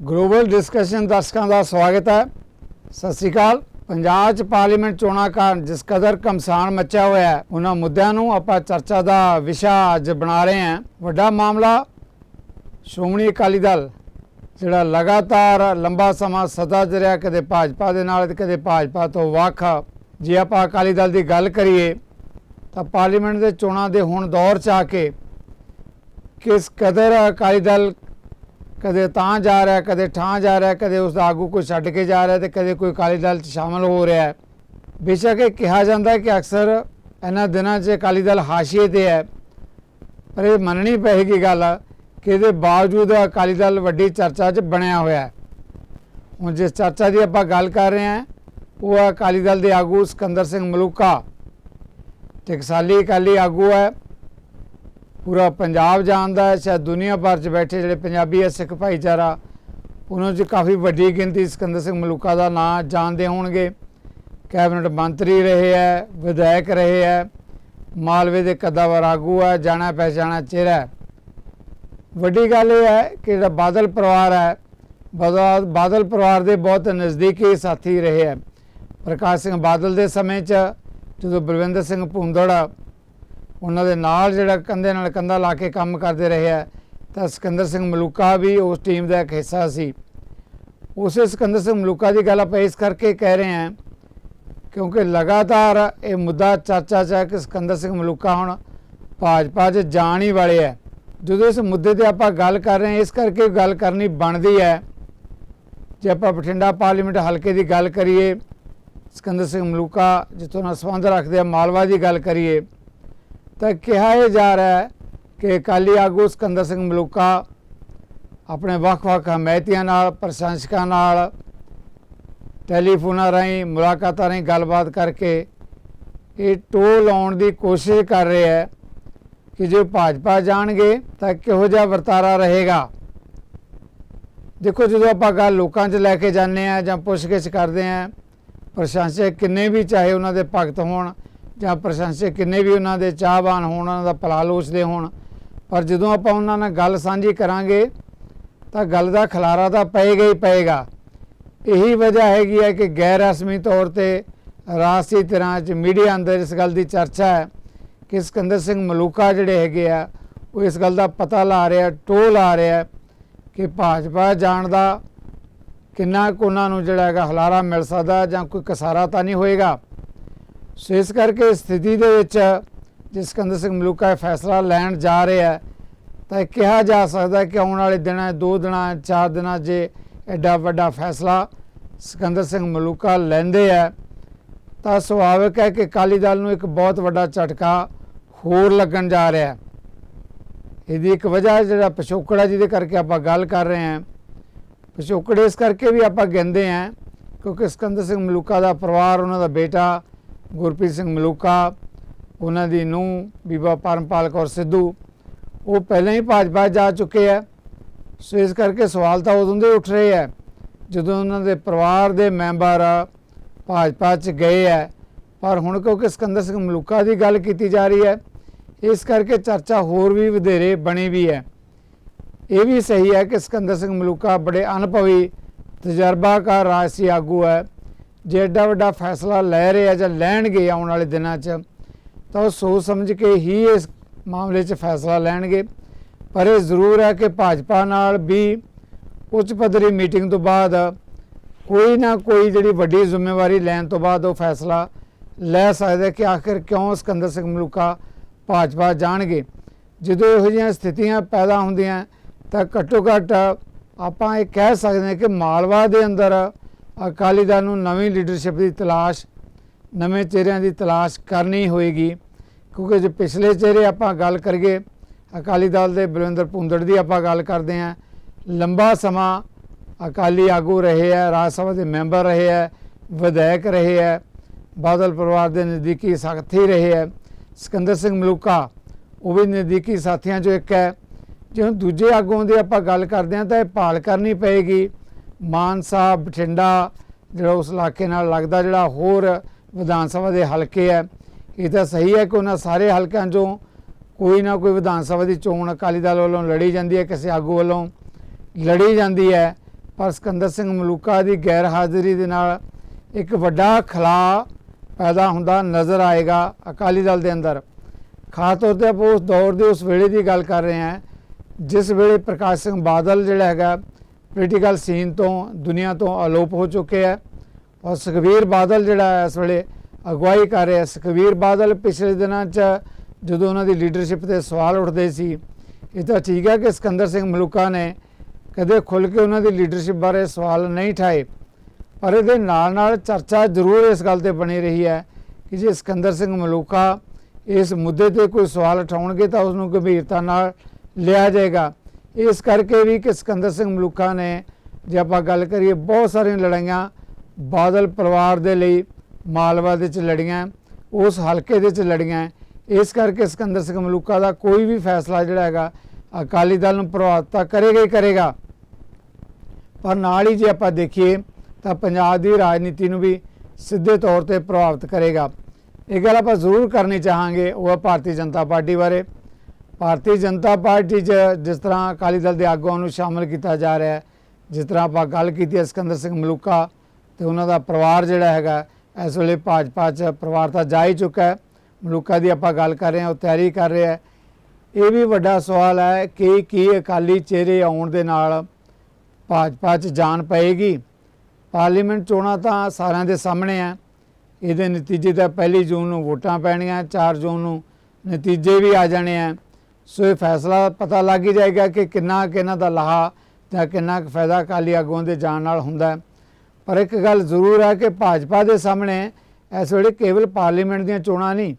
Global discussion ਦਰਸ਼ਕਾਂ ਦਾ ਸਵਾਗਤ ਹੈ। ਸਤਿ ਸ੍ਰੀ ਅਕਾਲ। ਪੰਜਾਬ 'ਚ ਪਾਰਲੀਮੈਂਟ ਚੋਣਾਂ ਕਾਰਨ ਜਿਸ ਕਦਰ ਕਮਸਾਨ ਮੱਚਿਆ ਹੋਇਆ ਹੈ, ਉਹਨਾਂ ਮੁੱਦਿਆਂ ਨੂੰ ਆਪਾਂ ਚਰਚਾ ਦਾ ਵਿਸ਼ਾ ਅੱਜ ਬਣਾ ਰਹੇ ਹਾਂ। ਵੱਡਾ ਮਾਮਲਾ ਸ਼੍ਰੋਮਣੀ ਅਕਾਲੀ ਦਲ, ਜਿਹੜਾ ਲਗਾਤਾਰ ਲੰਬਾ ਸਮਾਂ ਸਦਾ 'ਚ ਰਿਹਾ, ਕਦੇ ਭਾਜਪਾ ਦੇ ਨਾਲ ਤੇ ਕਦੇ ਭਾਜਪਾ ਤੋਂ ਵੱਖ। ਜੇ ਆਪਾਂ ਅਕਾਲੀ ਦਲ ਦੀ ਗੱਲ ਕਰੀਏ, ਤਾਂ ਪਾਰਲੀਮੈਂਟ ਦੇ ਚੋਣਾਂ ਦੇ ਹੁਣ ਦੌਰ 'ਚ ਆ ਕੇ ਕਿਸ ਕਦਰ ਅਕਾਲੀ ਦਲ ਕਦੇ ਤਾਂ ਜਾ ਰਿਹਾ, ਕਦੇ ਠਾਂ ਜਾ ਰਿਹਾ, ਕਦੇ ਉਸ ਦਾ ਆਗੂ ਕੋਈ ਛੱਡ ਕੇ ਜਾ ਰਿਹਾ ਤੇ ਕਦੇ ਕੋਈ ਅਕਾਲੀ ਦਲ 'ਚ ਸ਼ਾਮਲ ਹੋ ਰਿਹਾ ਹੈ। ਬੇਸ਼ੱਕ ਇਹ ਕਿਹਾ ਜਾਂਦਾ ਹੈ ਕਿ ਅਕਸਰ ਇਹਨਾਂ ਦਿਨਾਂ 'ਚ ਅਕਾਲੀ ਦਲ ਹਾਸ਼ੀਏ ਤੇ ਹੈ। ਪਰ ਇਹ ਮੰਨਣੀ ਪਏਗੀ ਗੱਲ ਕਿ ਇਹਦੇ ਬਾਵਜੂਦ ਅਕਾਲੀ ਦਲ ਵੱਡੀ ਚਰਚਾ 'ਚ ਬਣਿਆ ਹੋਇਆ ਹੈ। ਹੁਣ ਜਿਸ ਚਰਚਾ ਦੀ ਆਪਾਂ ਗੱਲ ਕਰ ਰਹੇ ਹਾਂ, ਉਹ ਹੈ ਅਕਾਲੀ ਦਲ ਦੇ ਆਗੂ ਸਿਕੰਦਰ ਸਿੰਘ ਮਲੂਕਾ। ਟਕਸਾਲੀ ਅਕਾਲੀ ਆਗੂ ਹੈ ਪੂਰਾ ਪੰਜਾਬ ਜਾਣਦਾ ਹੈ, ਸ਼ਾਇਦ ਦੁਨੀਆ ਭਰ 'ਚ ਬੈਠੇ ਜਿਹੜੇ ਪੰਜਾਬੀ ਹੈ, ਸਿੱਖ ਭਾਈਚਾਰਾ, ਉਹਨਾਂ 'ਚ ਕਾਫੀ ਵੱਡੀ ਗਿਣਤੀ ਸਿਕੰਦਰ ਸਿੰਘ ਮਲੂਕਾ ਦਾ ਨਾਂ ਜਾਣਦੇ ਹੋਣਗੇ। ਕੈਬਨਿਟ ਮੰਤਰੀ ਰਹੇ ਹੈ, ਵਿਧਾਇਕ ਰਹੇ ਹੈ, ਮਾਲਵੇ ਦੇ ਕਦਾਵਰ ਆਗੂ ਹੈ, ਜਾਣਾ ਪਹਿਚਾਣਾ ਚਿਹਰਾ ਵੱਡੀ ਗੱਲ ਇਹ ਹੈ ਕਿ ਜਿਹੜਾ ਬਾਦਲ ਪਰਿਵਾਰ ਹੈ, ਬਾਦਲ ਬਾਦਲ ਪਰਿਵਾਰ ਦੇ ਬਹੁਤ ਨਜ਼ਦੀਕੀ ਸਾਥੀ ਰਹੇ ਹੈ। ਪ੍ਰਕਾਸ਼ ਸਿੰਘ ਬਾਦਲ ਦੇ ਸਮੇਂ 'ਚ, ਜਦੋਂ ਬਲਵਿੰਦਰ ਸਿੰਘ ਭੁੰਦੜ ਉਹਨਾਂ ਦੇ ਨਾਲ ਜਿਹੜਾ ਕੰਧੇ ਨਾਲ ਕੰਧਾ ਲਾ ਕੇ ਕੰਮ ਕਰਦੇ ਰਹੇ ਹੈ ਤਾਂ ਸਿਕੰਦਰ ਸਿੰਘ ਮਲੂਕਾ ਵੀ ਉਸ ਟੀਮ ਦਾ ਇੱਕ ਹਿੱਸਾ ਸੀ। ਉਸੇ ਸਿਕੰਦਰ ਸਿੰਘ ਮਲੂਕਾ ਦੀ ਗੱਲ ਆਪਾਂ ਇਸ ਕਰਕੇ ਕਹਿ ਰਹੇ ਹਾਂ, ਕਿਉਂਕਿ ਲਗਾਤਾਰ ਇਹ ਮੁੱਦਾ ਚਰਚਾ 'ਚ ਹੈ ਕਿ ਸਿਕੰਦਰ ਸਿੰਘ ਮਲੂਕਾ ਹੁਣ ਭਾਜਪਾ 'ਚ ਜਾਣ ਹੀ ਵਾਲੇ ਹੈ ਜਦੋਂ ਇਸ ਮੁੱਦੇ ਤੇ ਆਪਾਂ ਗੱਲ ਕਰ ਰਹੇ ਹਾਂ, ਇਸ ਕਰਕੇ ਗੱਲ ਕਰਨੀ ਬਣਦੀ ਹੈ। ਜੇ ਆਪਾਂ ਬਠਿੰਡਾ ਪਾਰਲੀਮੈਂਟ ਹਲਕੇ ਦੀ ਗੱਲ ਕਰੀਏ, ਸਿਕੰਦਰ ਸਿੰਘ ਮਲੂਕਾ ਜਿੱਥੋਂ ਨਾਲ ਸੰਬੰਧ ਰੱਖਦੇ ਆ, ਮਾਲਵਾ ਦੀ ਗੱਲ ਕਰੀਏ ਤਾਂ ਕਿਹਾ ਇਹ ਜਾ ਰਿਹਾ ਹੈ ਕਿ ਅਕਾਲੀ ਆਗੂ ਸਿਕੰਦਰ ਸਿੰਘ ਮਲੂਕਾ ਆਪਣੇ ਵੱਖ-ਵੱਖ ਹਮਾਇਤੀਆਂ ਨਾਲ, ਪ੍ਰਸ਼ੰਸਕਾਂ ਨਾਲ, ਟੈਲੀਫੋਨਾਂ ਰਾਹੀਂ, ਮੁਲਾਕਾਤਾਂ ਰਾਹੀਂ ਗੱਲਬਾਤ ਕਰਕੇ ਇਹ ਟੋਲ ਲਾਉਣ ਦੀ ਕੋਸ਼ਿਸ਼ ਕਰ ਰਿਹਾ ਹੈ ਕਿ ਜੇ ਭਾਜਪਾ ਜਾਣਗੇ ਤਾਂ ਕਿਹੋ ਜਿਹਾ ਵਰਤਾਰਾ ਰਹੇਗਾ। ਦੇਖੋ, ਜਦੋਂ ਆਪਾਂ ਗੱਲ ਲੋਕਾਂ 'ਚ ਲੈ ਕੇ ਜਾਂਦੇ ਆ ਜਾਂ ਪੁੱਛਗਿੱਛ ਕਰਦੇ ਆ ਪ੍ਰਸ਼ੰਸਕ ਕਿੰਨੇ ਵੀ ਚਾਹੇ ਉਹਨਾਂ ਦੇ ਭਗਤ ਹੋਣ ਜਾਂ ਪ੍ਰਸ਼ੰਸਕ ਕਿੰਨੇ ਵੀ ਉਹਨਾਂ ਦੇ ਚਾਹਵਾਨ ਹੋਣ, ਉਹਨਾਂ ਦਾ ਭਲਾ ਲੋਚਦੇ ਹੋਣ, ਪਰ ਜਦੋਂ ਆਪਾਂ ਉਹਨਾਂ ਨਾਲ ਗੱਲ ਸਾਂਝੀ ਕਰਾਂਗੇ, ਤਾਂ ਗੱਲ ਦਾ ਖਲਾਰਾ ਤਾਂ ਪਏਗਾ ਹੀ ਪਏਗਾ। ਇਹੀ ਵਜ੍ਹਾ ਹੈਗੀ ਹੈ ਕਿ ਗੈਰ ਰਸਮੀ ਤੌਰ ਤੇ ਰਾਸੀ ਤਰ੍ਹਾਂ ਚ ਮੀਡੀਆ ਅੰਦਰ ਇਸ ਗੱਲ ਦੀ ਚਰਚਾ ਹੈ ਕਿ ਸਿਕੰਦਰ ਸਿੰਘ ਮਲੂਕਾ ਜਿਹੜੇ ਹੈਗੇ ਆ, ਉਹ ਇਸ ਗੱਲ ਦਾ ਪਤਾ ਲਾ ਰਿਹਾ ਟੋਲ ਆ ਰਿਹਾ ਕਿ ਭਾਜਪਾ ਜਾਣ ਦਾ ਕਿੰਨਾ ਕੁ ਉਹਨਾਂ ਨੂੰ ਜਿਹੜਾ ਹੈਗਾ ਹਲਾਰਾ ਮਿਲ ਸਕਦਾ ਜਾਂ ਕੋਈ ਕਸਾਰਾ ਤਾਂ ਨਹੀਂ ਹੋਏਗਾ। ਸੋ ਇਸ ਕਰਕੇ ਸਥਿਤੀ ਦੇ ਵਿੱਚ ਜੇ ਸਿਕੰਦਰ ਸਿੰਘ ਮਲੂਕਾ ਇਹ ਫੈਸਲਾ ਲੈਣ ਜਾ ਰਿਹਾ ਹੈ। ਤਾਂ ਇਹ ਕਿਹਾ ਜਾ ਸਕਦਾ ਕਿ ਆਉਣ ਵਾਲੇ ਦਿਨਾਂ ਦੋ ਦਿਨਾਂ ਚਾਰ ਦਿਨਾਂ ਜੇ ਐਡਾ ਵੱਡਾ ਫੈਸਲਾ ਸਿਕੰਦਰ ਸਿੰਘ ਮਲੂਕਾ ਲੈਂਦੇ ਆ। ਤਾਂ ਸੁਭਾਵਿਕ ਹੈ ਕਿ ਅਕਾਲੀ ਦਲ ਨੂੰ ਇੱਕ ਬਹੁਤ ਵੱਡਾ ਝਟਕਾ ਹੋਰ ਲੱਗਣ ਜਾ ਰਿਹਾ ਹੈ। ਇਹਦੀ ਇੱਕ ਵਜ੍ਹਾ ਜਿਹੜਾ ਪਿਛੋਕੜਾ ਜਿਹਦੇ ਕਰਕੇ ਆਪਾਂ ਗੱਲ ਕਰ ਰਹੇ ਹਾਂ। ਪਿਛੋਕੜੇ ਇਸ ਕਰਕੇ ਵੀ ਆਪਾਂ ਕਹਿੰਦੇ ਹਾਂ ਕਿਉਂਕਿ ਸਿਕੰਦਰ ਸਿੰਘ ਮਲੂਕਾ ਦਾ ਪਰਿਵਾਰ, ਉਹਨਾਂ ਦਾ ਬੇਟਾ ਗੁਰਪ੍ਰੀਤ ਸਿੰਘ ਮਲੂਕਾ, ਉਹਨਾਂ ਦੀ ਨੂੰਹ ਬੀਬਾ ਪਰਮਪਾਲ ਕੌਰ ਸਿੱਧੂ, ਉਹ ਪਹਿਲਾਂ ਹੀ ਭਾਜਪਾ ਜਾ ਚੁੱਕੇ ਆ। ਸੋ ਇਸ ਕਰਕੇ ਸਵਾਲ ਤਾਂ ਉਦੋਂ ਦੇ ਉੱਠ ਰਹੇ ਆ, ਜਦੋਂ ਉਹਨਾਂ ਦੇ ਪਰਿਵਾਰ ਦੇ ਮੈਂਬਰ ਭਾਜਪਾ 'ਚ ਗਏ ਆ। ਪਰ ਹੁਣ ਕਿਉਂਕਿ ਸਿਕੰਦਰ ਸਿੰਘ ਮਲੂਕਾ ਦੀ ਗੱਲ ਕੀਤੀ ਜਾ ਰਹੀ ਹੈ, ਇਸ ਕਰਕੇ ਚਰਚਾ ਹੋਰ ਵੀ ਵਧੇਰੇ ਬਣੀ ਵੀ ਹੈ। ਇਹ ਵੀ ਸਹੀ ਹੈ ਕਿ ਸਿਕੰਦਰ ਸਿੰਘ ਮਲੂਕਾ ਬੜੇ ਅਨੁਭਵੀ ਤਜਰਬਾਕਾਰ ਰਾਜਸੀ ਆਗੂ ਹੈ। ਜੇ ਐਡਾ ਵੱਡਾ ਫੈਸਲਾ ਲੈ ਰਹੇ ਆ ਜਾਂ ਲੈਣਗੇ ਆਉਣ ਵਾਲੇ ਦਿਨਾਂ 'ਚ, ਤਾਂ ਉਹ ਸੋਚ ਸਮਝ ਕੇ ਹੀ ਇਸ ਮਾਮਲੇ 'ਚ ਫੈਸਲਾ ਲੈਣਗੇ। ਪਰ ਇਹ ਜ਼ਰੂਰ ਹੈ ਕਿ ਭਾਜਪਾ ਨਾਲ ਵੀ ਉੱਚ ਪੱਧਰੀ ਮੀਟਿੰਗ ਤੋਂ ਬਾਅਦ ਕੋਈ ਨਾ ਕੋਈ ਜਿਹੜੀ ਵੱਡੀ ਜ਼ਿੰਮੇਵਾਰੀ ਲੈਣ ਤੋਂ ਬਾਅਦ ਉਹ ਫੈਸਲਾ ਲੈ ਸਕਦਾ ਕਿ ਆਖਿਰ ਕਿਉਂ ਸਿਕੰਦਰ ਸਿੰਘ ਮਲੂਕਾ ਭਾਜਪਾ ਜਾਣਗੇ। ਜਦੋਂ ਇਹੋ ਜਿਹੀਆਂ ਸਥਿਤੀਆਂ ਪੈਦਾ ਹੁੰਦੀਆਂ ਤਾਂ ਘੱਟੋ ਘੱਟ ਆਪਾਂ ਇਹ ਕਹਿ ਸਕਦੇ ਹਾਂ ਕਿ ਮਾਲਵਾ ਦੇ ਅੰਦਰ ਅਕਾਲੀ ਦਲ ਨੂੰ ਨਵੀਂ ਲੀਡਰਸ਼ਿਪ ਦੀ ਤਲਾਸ਼, ਨਵੇਂ ਚਿਹਰਿਆਂ ਦੀ ਤਲਾਸ਼ ਕਰਨੀ ਹੋਏਗੀ। ਕਿਉਂਕਿ ਜੇ ਪਿਛਲੇ ਚਿਹਰੇ ਆਪਾਂ ਗੱਲ ਕਰੀਏ, ਅਕਾਲੀ ਦਲ ਦੇ ਬਲਵਿੰਦਰ ਪੁੰਦੜ ਦੀ ਆਪਾਂ ਗੱਲ ਕਰਦੇ ਹਾਂ, ਲੰਬਾ ਸਮਾਂ ਅਕਾਲੀ ਆਗੂ ਰਹੇ ਹੈ, ਰਾਜ ਸਭਾ ਦੇ ਮੈਂਬਰ ਰਹੇ ਹੈ, ਵਿਧਾਇਕ ਰਹੇ ਹੈ, ਬਾਦਲ ਪਰਿਵਾਰ ਦੇ ਨਜ਼ਦੀਕੀ ਸਾਥੀ ਰਹੇ ਹੈ, ਸਿਕੰਦਰ ਸਿੰਘ ਮਲੂਕਾ, ਉਹ ਵੀ ਨਜ਼ਦੀਕੀ ਸਾਥੀਆਂ ਚੋਂ ਇੱਕ ਹੈ। ਜੇ ਹੁਣ ਦੂਜੇ ਆਗੂਆਂ ਦੀ ਆਪਾਂ ਗੱਲ ਕਰਦੇ ਹਾਂ ਤਾਂ ਇਹ ਭਾਲ ਕਰਨੀ ਪਏਗੀ। ਮਾਨਸਾ ਬਠਿੰਡਾ, ਜਿਹੜਾ ਉਸ ਇਲਾਕੇ ਨਾਲ ਲੱਗਦਾ ਜਿਹੜਾ ਹੋਰ ਵਿਧਾਨ ਸਭਾ ਦੇ ਹਲਕੇ ਹੈ, ਇਹ ਤਾਂ ਸਹੀ ਹੈ ਕਿ ਉਹਨਾਂ ਸਾਰੇ ਹਲਕਿਆਂ 'ਚੋਂ ਕੋਈ ਨਾ ਕੋਈ ਵਿਧਾਨ ਸਭਾ ਦੀ ਚੋਣ ਅਕਾਲੀ ਦਲ ਵੱਲੋਂ ਲੜੀ ਜਾਂਦੀ ਹੈ, ਕਿਸੇ ਆਗੂ ਵੱਲੋਂ ਲੜੀ ਜਾਂਦੀ ਹੈ। ਪਰ ਸਿਕੰਦਰ ਸਿੰਘ ਮਲੂਕਾ ਦੀ ਗੈਰ ਹਾਜ਼ਰੀ ਦੇ ਨਾਲ ਇੱਕ ਵੱਡਾ ਖਲਾ ਪੈਦਾ ਹੁੰਦਾ ਨਜ਼ਰ ਆਏਗਾ ਅਕਾਲੀ ਦਲ ਦੇ ਅੰਦਰ। ਖਾਸ ਤੌਰ ਤੇ ਆਪਾਂ ਉਸ ਦੌਰ ਦੇ ਉਸ ਵੇਲੇ ਦੀ ਗੱਲ ਕਰ ਰਹੇ ਹਾਂ, ਜਿਸ ਵੇਲੇ ਪ੍ਰਕਾਸ਼ ਸਿੰਘ ਬਾਦਲ ਜਿਹੜਾ ਹੈਗਾ ਪੋਲੀਟੀਕਲ ਸੀਨ ਤੋਂ, ਦੁਨੀਆ ਤੋਂ ਅਲੋਪ ਹੋ ਚੁੱਕੇ ਹੈ ਔਰ ਸੁਖਬੀਰ ਬਾਦਲ ਜਿਹੜਾ ਇਸ ਵੇਲੇ ਅਗਵਾਈ ਕਰ ਰਿਹਾ ਹੈ। ਸੁਖਬੀਰ ਬਾਦਲ ਪਿਛਲੇ ਦਿਨਾਂ 'ਚ ਜਦੋਂ ਉਹਨਾਂ ਦੀ ਲੀਡਰਸ਼ਿਪ ਤੇ ਸਵਾਲ ਉੱਠਦੇ ਸੀ, ਇਹ ਤਾਂ ਠੀਕ ਹੈ ਕਿ ਸਿਕੰਦਰ ਸਿੰਘ ਮਲੂਕਾ ਨੇ ਕਦੇ ਖੁੱਲ ਕੇ ਉਹਨਾਂ ਦੀ ਲੀਡਰਸ਼ਿਪ ਬਾਰੇ ਸਵਾਲ ਨਹੀਂ ਠਾਏ ਪਰ ਇਹਦੇ ਨਾਲ ਨਾਲ ਚਰਚਾ ਜ਼ਰੂਰ ਇਸ ਗੱਲ ਤੇ ਬਣੀ ਰਹੀ ਹੈ ਕਿ ਜੇ ਸਿਕੰਦਰ ਸਿੰਘ ਮਲੂਕਾ ਇਸ ਮੁੱਦੇ ਤੇ ਕੋਈ ਸਵਾਲ ਉਠਾਉਣਗੇ ਤਾਂ ਉਸ ਨੂੰ ਗੰਭੀਰਤਾ ਨਾਲ ਲਿਆ ਜਾਏਗਾ। ਇਸ ਕਰਕੇ ਵੀ ਕਿ ਸਿਕੰਦਰ ਸਿੰਘ ਮਲੂਕਾ ਨੇ, ਜੇ ਆਪਾਂ ਗੱਲ ਕਰੀਏ ਬਹੁਤ ਸਾਰੀਆਂ ਲੜਾਈਆਂ ਬਾਦਲ ਪਰਿਵਾਰ ਦੇ ਲਈ ਮਾਲਵਾ ਦੇ ਵਿੱਚ ਲੜੀਆਂ, ਉਸ ਹਲਕੇ ਦੇ ਵਿੱਚ ਲੜੀਆਂ, ਇਸ ਕਰਕੇ ਸਿਕੰਦਰ ਸਿੰਘ ਮਲੂਕਾ ਦਾ ਕੋਈ ਵੀ ਫੈਸਲਾ ਜਿਹੜਾ ਹੈਗਾ, ਅਕਾਲੀ ਦਲ ਨੂੰ ਪ੍ਰਭਾਵਿਤ ਤਾਂ ਕਰੇਗਾ ਹੀ ਕਰੇਗਾ। ਪਰ ਨਾਲ ਹੀ ਜੇ ਆਪਾਂ ਦੇਖੀਏ, ਤਾਂ ਪੰਜਾਬ ਦੀ ਰਾਜਨੀਤੀ ਨੂੰ ਵੀ ਸਿੱਧੇ ਤੌਰ ਤੇ ਪ੍ਰਭਾਵਿਤ ਕਰੇਗਾ। ਇਹ ਗੱਲ ਆਪਾਂ ਜ਼ਰੂਰ ਕਰਨੀ ਚਾਹਾਂਗੇ, ਉਹ ਹੈ ਭਾਰਤੀ ਜਨਤਾ ਪਾਰਟੀ ਬਾਰੇ। ਭਾਰਤੀ ਜਨਤਾ ਪਾਰਟੀ 'ਚ ਜਿਸ ਤਰ੍ਹਾਂ ਅਕਾਲੀ ਦਲ ਦੇ ਆਗੂਆਂ ਨੂੰ ਸ਼ਾਮਲ ਕੀਤਾ ਜਾ ਰਿਹਾ ਹੈ, ਜਿਸ ਤਰ੍ਹਾਂ ਆਪਾਂ ਗੱਲ ਕੀਤੀ ਹੈ ਸਿਕੰਦਰ ਸਿੰਘ ਮਲੂਕਾ ਤੇ ਉਹਨਾਂ ਦਾ ਪਰਿਵਾਰ ਜਿਹੜਾ ਹੈਗਾ, ਇਸ ਵੇਲੇ ਭਾਜਪਾ 'ਚ ਪਰਿਵਾਰ ਤਾਂ ਜਾ ਹੀ ਚੁੱਕਾ ਹੈ। ਮਲੂਕਾ ਦੀ ਆਪਾਂ ਗੱਲ ਕਰ ਰਹੇ ਹਾਂ, ਉਹ ਤਿਆਰੀ ਕਰ ਰਿਹਾ ਹੈ। ਇਹ ਵੀ ਵੱਡਾ ਸਵਾਲ ਹੈ ਕਿ ਕੀ ਅਕਾਲੀ ਚਿਹਰੇ ਆਉਣ ਦੇ ਨਾਲ ਭਾਜਪਾ 'ਚ ਜਾਨ ਪਏਗੀ? ਪਾਰਲੀਮੈਂਟ ਚੋਣਾਂ ਤਾਂ ਸਾਰਿਆਂ ਦੇ ਸਾਹਮਣੇ ਆ ਇਹਦੇ ਨਤੀਜੇ ਤਾਂ ਪਹਿਲੀ ਜੂਨ ਨੂੰ ਵੋਟਾਂ ਪੈਣੀਆਂ 4 ਜੂਨ ਨੂੰ ਨਤੀਜੇ ਵੀ ਆ ਜਾਣੇ ਆ ਸੋ ਇਹ ਫੈਸਲਾ ਪਤਾ ਲੱਗ ਹੀ ਜਾਏਗਾ ਕਿ ਕਿੰਨਾ ਕਿ ਇਹਨਾਂ ਦਾ ਲਾਹਾ ਜਾਂ ਕਿੰਨਾ ਕੁ ਫਾਇਦਾ ਅਕਾਲੀ ਆਗੂਆਂ ਦੇ ਜਾਣ ਨਾਲ ਹੁੰਦਾ ਪਰ ਇੱਕ ਗੱਲ ਜ਼ਰੂਰ ਹੈ ਕਿ ਭਾਜਪਾ ਦੇ ਸਾਹਮਣੇ ਇਸ ਵੇਲੇ ਕੇਵਲ ਪਾਰਲੀਮੈਂਟ ਦੀਆਂ ਚੋਣਾਂ ਨਹੀਂ,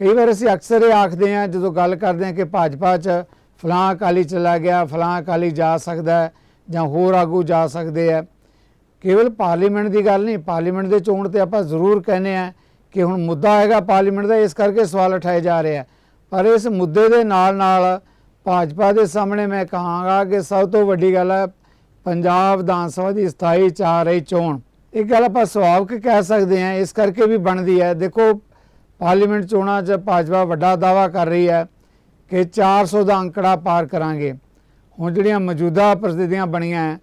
ਕਈ ਵਾਰ ਅਸੀਂ ਅਕਸਰ ਇਹ ਆਖਦੇ ਹਾਂ, ਜਦੋਂ ਗੱਲ ਕਰਦੇ ਹਾਂ ਕਿ ਭਾਜਪਾ 'ਚ ਫਲਾਂ ਅਕਾਲੀ ਚਲਾ ਗਿਆ, ਫਲਾਂ ਅਕਾਲੀ ਜਾ ਸਕਦਾ ਜਾਂ ਹੋਰ ਆਗੂ ਜਾ ਸਕਦੇ ਆ ਕੇਵਲ ਪਾਰਲੀਮੈਂਟ ਦੀ ਗੱਲ ਨਹੀਂ, ਪਾਰਲੀਮੈਂਟ ਦੇ ਚੋਣ ਤੇ ਆਪਾਂ ਜ਼ਰੂਰ ਕਹਿੰਦੇ ਆ ਕਿ ਹੁਣ ਮੁੱਦਾ ਹੈਗਾ ਪਾਰਲੀਮੈਂਟ ਦਾ, ਇਸ ਕਰਕੇ ਸਵਾਲ ਉਠਾਏ ਜਾ ਰਹੇ ਆ ਪਰ ਇਸ ਮੁੱਦੇ ਦੇ ਨਾਲ ਨਾਲ ਭਾਜਪਾ ਦੇ ਸਾਹਮਣੇ ਮੈਂ ਕਹਾਂਗਾ ਕਿ ਸਭ ਤੋਂ ਵੱਡੀ ਗੱਲ ਹੈ ਪੰਜਾਬ ਵਿਧਾਨ ਸਭਾ ਦੀ ਸਥਾਈ ਚਾਹ ਰਹੀ ਚੋਣ। ਇਹ ਗੱਲ ਆਪਾਂ ਸੁਭਾਵਿਕ ਕਹਿ ਸਕਦੇ ਹਾਂ ਇਸ ਕਰਕੇ ਵੀ ਬਣਦੀ ਹੈ। ਦੇਖੋ ਪਾਰਲੀਮੈਂਟ ਚੋਣਾਂ 'ਚ ਭਾਜਪਾ ਵੱਡਾ ਦਾਵਾ ਕਰ ਰਹੀ ਹੈ ਕਿ 400 ਦਾ ਅੰਕੜਾ ਪਾਰ ਕਰਾਂਗੇ। ਹੁਣ ਜਿਹੜੀਆਂ ਮੌਜੂਦਾ ਪ੍ਰਸਥਿਤੀਆਂ ਬਣੀਆਂ ਹੈ,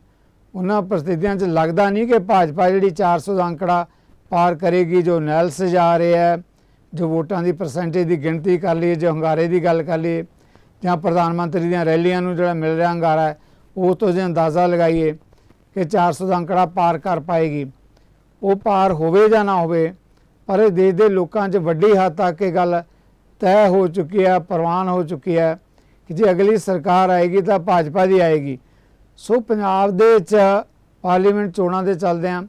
ਉਹਨਾਂ ਪ੍ਰਸਥਿਤੀਆਂ 'ਚ ਲੱਗਦਾ ਨਹੀਂ ਕਿ ਭਾਜਪਾ ਜਿਹੜੀ 400 ਦਾ ਅੰਕੜਾ ਪਾਰ ਕਰੇਗੀ ਜੋ ਨੈਲਸ ਜਾ ਰਿਹਾ ਹੈ ਜੋ ਵੋਟਾਂ ਦੀ ਪਰਸੈਂਟੇਜ ਦੀ ਗਿਣਤੀ ਕਰ ਲਈਏ, ਜੇ ਹੰਗਾਰੇ ਦੀ ਗੱਲ ਕਰ ਲਈਏ, ਜਾਂ ਪ੍ਰਧਾਨ ਮੰਤਰੀ ਦੀਆਂ ਰੈਲੀਆਂ ਨੂੰ ਜਿਹੜਾ ਮਿਲ ਰਿਹਾ ਹੰਗਾਰਾ ਹੈ, ਉਹ ਤੋਂ ਜੇ ਅੰਦਾਜ਼ਾ ਲਗਾਈਏ ਕਿ 400 ਦਾ ਅੰਕੜਾ ਪਾਰ ਕਰ ਪਾਏਗੀ। ਉਹ ਪਾਰ ਹੋਵੇ ਜਾਂ ਨਾ ਹੋਵੇ, ਪਰ ਇਹ ਦੇਸ਼ ਦੇ ਲੋਕਾਂ 'ਚ ਵੱਡੀ ਹੱਦ ਤੱਕ ਇਹ ਗੱਲ ਤੈਅ ਹੋ ਚੁੱਕੀ ਹੈ, ਪ੍ਰਵਾਨ ਹੋ ਚੁੱਕੀ ਹੈ ਕਿ ਜੇ ਅਗਲੀ ਸਰਕਾਰ ਆਏਗੀ ਤਾਂ ਭਾਜਪਾ ਦੀ ਆਏਗੀ। ਸੋ ਪੰਜਾਬ ਦੇ ਵਿੱਚ ਪਾਰਲੀਮੈਂਟ ਚੋਣਾਂ ਦੇ ਚੱਲਦਿਆਂ